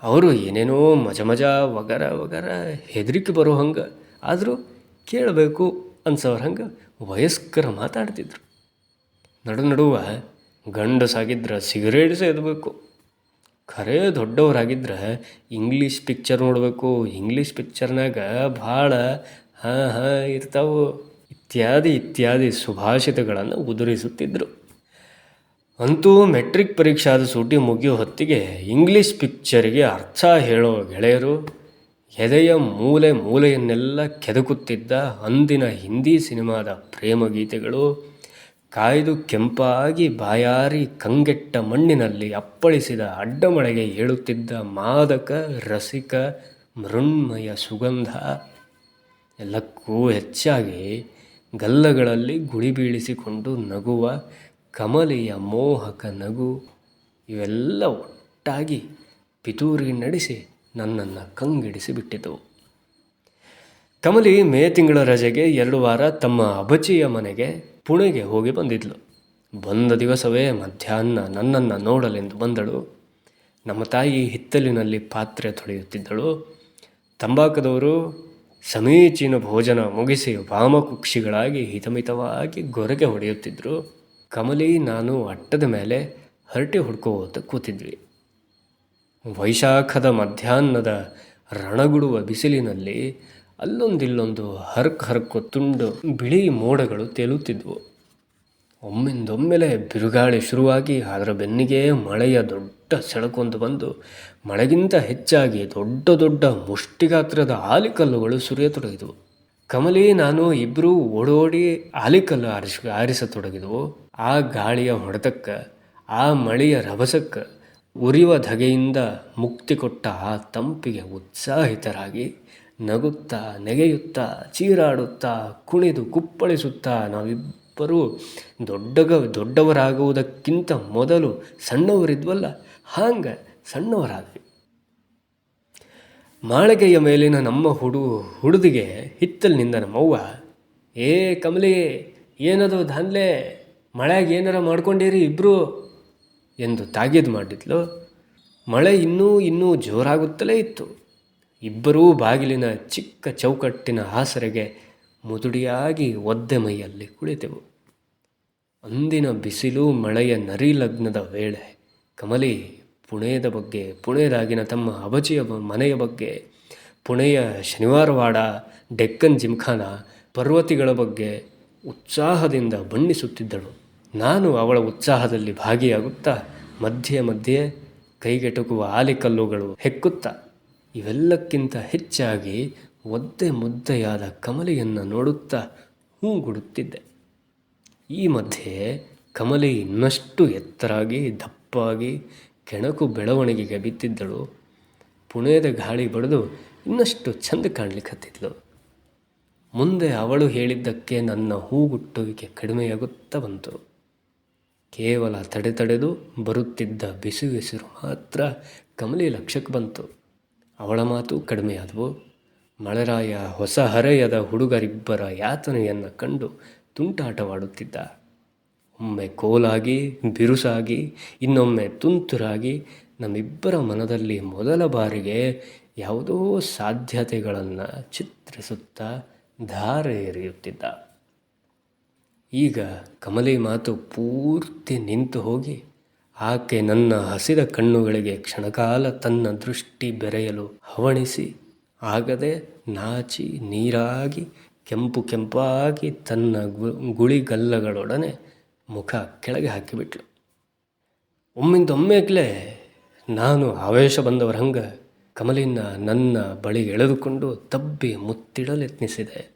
ಅವರು ಏನೇನೋ ಮಜ ಮಜ ವಗರ ವಗರ ಹೆದರಿಕೆ ಬರೋ ಹಂಗೆ, ಆದರೂ ಕೇಳಬೇಕು ಅನ್ಸೋರು ಹಂಗೆ ವಯಸ್ಕರ ಮಾತಾಡ್ತಿದ್ರು. ನಡು ನಡುವ ಗಂಡಸಾಗಿದ್ರೆ ಸಿಗರೇಟ್ ಸೇದಬೇಕು. ಖರೆ ದೊಡ್ಡವರಾಗಿದ್ರೆ ಇಂಗ್ಲೀಷ್ ಪಿಕ್ಚರ್ ನೋಡಬೇಕು. ಇಂಗ್ಲೀಷ್ ಪಿಕ್ಚರ್ನಾಗ ಭಾಳ ಹಾಂ ಹಾಂ ಇರ್ತಾವು ಇತ್ಯಾದಿ ಇತ್ಯಾದಿ ಸುಭಾಷಿತಗಳನ್ನು ಉದುರಿಸುತ್ತಿದ್ದರು. ಅಂತೂ ಮೆಟ್ರಿಕ್ ಪರೀಕ್ಷಾದ ಸೂಟಿ ಮುಗಿಯೋ ಹೊತ್ತಿಗೆ ಇಂಗ್ಲೀಷ್ ಪಿಕ್ಚರಿಗೆ ಅರ್ಥ ಹೇಳೋ ಗೆಳೆಯರು ಎದೆಯ ಮೂಲೆ ಮೂಲೆಯನ್ನೆಲ್ಲ ಕೆದಕುತ್ತಿದ್ದ ಅಂದಿನ ಹಿಂದಿ ಸಿನಿಮಾದ ಪ್ರೇಮ ಗೀತೆಗಳು ಕಾಯ್ದು ಕೆಂಪಾಗಿ ಬಾಯಾರಿ ಕಂಗೆಟ್ಟ ಮಣ್ಣಿನಲ್ಲಿ ಅಪ್ಪಳಿಸಿದ ಅಡ್ಡಮಳೆಗೆ ಏಳುತ್ತಿದ್ದ ಮಾದಕ, ರಸಿಕ, ಮೃಣ್ಮಯ ಸುಗಂಧ. ಎಲ್ಲಕ್ಕೂ ಹೆಚ್ಚಾಗಿ ಗಲ್ಲಗಳಲ್ಲಿ ಗುಳಿ ಬೀಳಿಸಿಕೊಂಡು ನಗುವ ಕಮಲೆಯ ಮೋಹಕ ನಗು ಇವೆಲ್ಲ ಒಟ್ಟಾಗಿ ಪಿತೂರಿ ನಡೆಸಿ ನನ್ನನ್ನು ಕಂಗಿಡಿಸಿ ಬಿಟ್ಟಿತು ಕಮಲಿ ಮೇ ತಿಂಗಳ ರಜೆಗೆ ಎರಡು ವಾರ ತಮ್ಮ ಅಬಚಿಯ ಮನೆಗೆ ಪುಣೆಗೆ ಹೋಗಿ ಬಂದಿದ್ಲು. ಬಂದ ದಿವಸವೇ ಮಧ್ಯಾಹ್ನ ನನ್ನನ್ನು ನೋಡಲೆಂದು ಬಂದಳು. ನಮ್ಮ ತಾಯಿ ಹಿತ್ತಲಿನಲ್ಲಿ ಪಾತ್ರೆ ತೊಳೆಯುತ್ತಿದ್ದಳು. ತಂಬಾಕದವರು ಸಮೀಚೀನ ಭೋಜನ ಮುಗಿಸಿ ವಾಮಕುಕ್ಷಿಗಳಾಗಿ ಹಿತಮಿತವಾಗಿ ಗೊರಗೆ ಹೊಡೆಯುತ್ತಿದ್ದರು ಕಮಲಿ, ನಾನು ಅಟ್ಟದ ಮೇಲೆ ಹರಟೆ ಹುಡ್ಕೋತ ಕೂತಿದ್ವಿ. ವೈಶಾಖದ ಮಧ್ಯಾಹ್ನದ ರಣಗುಡುವ ಬಿಸಿಲಿನಲ್ಲಿ ಅಲ್ಲೊಂದಿಲ್ಲೊಂದು ಹರ್ಕ್ ಹರ್ಕು ತುಂಡು ಬಿಳಿ ಮೋಡಗಳು ತೇಲುತ್ತಿದ್ವು. ಒಮ್ಮಿಂದೊಮ್ಮೆಲೆ ಬಿರುಗಾಳಿ ಶುರುವಾಗಿ ಅದರ ಬೆನ್ನಿಗೆ ಮಳೆಯ ದೊಡ್ಡ ಸೆಳಕೊಂದು ಬಂದು ಮಳೆಗಿಂತ ಹೆಚ್ಚಾಗಿ ದೊಡ್ಡ ದೊಡ್ಡ ಮುಷ್ಟಿಗಾತ್ರದ ಆಲಿಕಲ್ಲುಗಳು ಸುರಿಯತೊಡಗಿದವು. ಕಮಲಿ, ನಾನು ಇಬ್ಬರೂ ಓಡೋಡಿ ಆಲಿಕಲ್ಲು ಆರಿಸ, ಆರಿಸತೊಡಗಿದವು. ಆ ಗಾಳಿಯ ಹೊಡೆತಕ್ಕೆ, ಆ ಮಳೆಯ ರಭಸಕ್ಕೆ ಉರಿಯುವ ಧಗೆಯಿಂದ ಮುಕ್ತಿ ಕೊಟ್ಟ ಆ ತಂಪಿಗೆ ಉತ್ಸಾಹಿತರಾಗಿ ನಗುತ್ತಾ ನೆಗೆಯುತ್ತಾ ಚೀರಾಡುತ್ತಾ ಕುಣಿದು ಕುಪ್ಪಳಿಸುತ್ತಾ ನಾವಿಬ್ಬರೂ ದೊಡ್ಡಗ, ದೊಡ್ಡವರಾಗುವುದಕ್ಕಿಂತ ಮೊದಲು ಸಣ್ಣವರಿದ್ವಲ್ಲ, ಹಾಗೆ ಸಣ್ಣವರಾದ್ವಿ. ಮಾಳಿಗೆಯ ಮೇಲಿನ ನಮ್ಮ ಹುಡು, ಹುಡುದಿಗೆ ಹಿತ್ತಲಿನಿಂದ ನಮ್ಮವ್ವ ಏ ಕಮಲಿ, ಏನದು ಧಾನ್ಲೆ? ಮಳೆಗೆ ಏನಾರ ಮಾಡ್ಕೊಂಡಿರಿ ಇಬ್ಬರು ಎಂದು ತಾಗೀದು ಮಾಡಿದ್ಲು. ಮಳೆ ಇನ್ನೂ ಇನ್ನೂ ಜೋರಾಗುತ್ತಲೇ ಇತ್ತು. ಇಬ್ಬರೂ ಬಾಗಿಲಿನ ಚಿಕ್ಕ ಚೌಕಟ್ಟಿನ ಆಸರೆಗೆ ಮುದುಡಿಯಾಗಿ ಒದ್ದೆ ಮೈಯಲ್ಲಿ ಕುಳಿತೆವು. ಅಂದಿನ ಬಿಸಿಲು ಮಳೆಯ ನರಿಲಗ್ನದ ವೇಳೆ ಕಮಲಿ ಪುಣೆಯದ ಬಗ್ಗೆ ಪುಣೆಯದಾಗಿನ ತಮ್ಮ ಅಬಜಿಯ ಮನೆಯ ಬಗ್ಗೆ, ಪುಣೆಯ ಶನಿವಾರವಾಡ, ಡೆಕ್ಕನ್ ಜಿಮ್ಖಾನ ಪರ್ವತಿಗಳ ಬಗ್ಗೆ ಉತ್ಸಾಹದಿಂದ ಬಣ್ಣಿಸುತ್ತಿದ್ದಳು. ನಾನು ಅವಳ ಉತ್ಸಾಹದಲ್ಲಿ ಭಾಗಿಯಾಗುತ್ತಾ ಮಧ್ಯೆ ಮಧ್ಯೆ ಕೈಗೆಟುಕುವ ಆಲಿಕಲ್ಲುಗಳು ಹೆಕ್ಕುತ್ತಾ ಇವೆಲ್ಲಕ್ಕಿಂತ ಹೆಚ್ಚಾಗಿ ಒದ್ದೆ ಮುದ್ದೆಯಾದ ಕಮಲೆಯನ್ನು ನೋಡುತ್ತಾ ಹೂಗುಡುತ್ತಿದ್ದೆ. ಈ ಮಧ್ಯೆ ಕಮಲೆ ಇನ್ನಷ್ಟು ಎತ್ತರಾಗಿ, ದಪ್ಪಾಗಿ ಕೆಣಕು ಬೆಳವಣಿಗೆಗೆ ಬಿತ್ತಿದ್ದಳು ಪುಣೆದ ಗಾಳಿ ಬಡಿದು ಇನ್ನಷ್ಟು ಚಂದ ಕಾಣ್ಲಿಕ್ಕತ್ತಿದ್ಲು ಮುಂದೆ ಅವಳು ಹೇಳಿದ್ದಕ್ಕೆ ನನ್ನ ಹೂಗುಟ್ಟುವಿಕೆ ಕಡಿಮೆಯಾಗುತ್ತಾ ಬಂತು. ಕೇವಲ ತಡೆ ತಡೆದು ಬರುತ್ತಿದ್ದ ಬಿಸಿ, ಬಿಸಿರು ಮಾತ್ರ ಕಮಲಿ ಲಕ್ಷ್ಯಕ್ಕೆ ಬಂತು. ಅವಳ ಮಾತು ಕಡಿಮೆಯಾದವು. ಮಳೆರಾಯ ಹೊಸ ಹರೆಯದ ಹುಡುಗರಿಬ್ಬರ ಯಾತನೆಯನ್ನು ಕಂಡು ತುಂಟಾಟವಾಡುತ್ತಿದ್ದ. ಒಮ್ಮೆ ಕೋಲಾಗಿ, ಬಿರುಸಾಗಿ, ಇನ್ನೊಮ್ಮೆ ತುಂತುರಾಗಿ ನಮ್ಮಿಬ್ಬರ ಮನದಲ್ಲಿ ಮೊದಲ ಬಾರಿಗೆ ಯಾವುದೋ ಸಾಧ್ಯತೆಗಳನ್ನು ಚಿತ್ರಿಸುತ್ತಾ ಧಾರೆ ಎರೆಯುತ್ತಿದ್ದ. ಈಗ ಕಮಲಿ ಮಾತು ಪೂರ್ತಿ ನಿಂತು ಹೋಗಿ, ಆಕೆ ನನ್ನ ಹಸಿದ ಕಣ್ಣುಗಳಿಗೆ ಕ್ಷಣಕಾಲ ತನ್ನ ದೃಷ್ಟಿ ಬೆರೆಯಲು ಹವಣಿಸಿ ಆಗದೆ ನಾಚಿ ನೀರಾಗಿ, ಕೆಂಪು ಕೆಂಪಾಗಿ ತನ್ನ ಗುಳಿಗಲ್ಲಗಳೊಡನೆ ಮುಖ ಕೆಳಗೆ ಹಾಕಿಬಿಟ್ಲು. ಒಮ್ಮಿಂದೊಮ್ಮೆಗ್ಲೇ ನಾನು ಆವೇಶ ಬಂದವರ ಹಂಗೆ ಕಮಲಿನ ನನ್ನ ಬಳಿ ಎಳೆದುಕೊಂಡು ತಬ್ಬಿ ಮುತ್ತಿಡಲೆತ್ನಿಸಿದೆ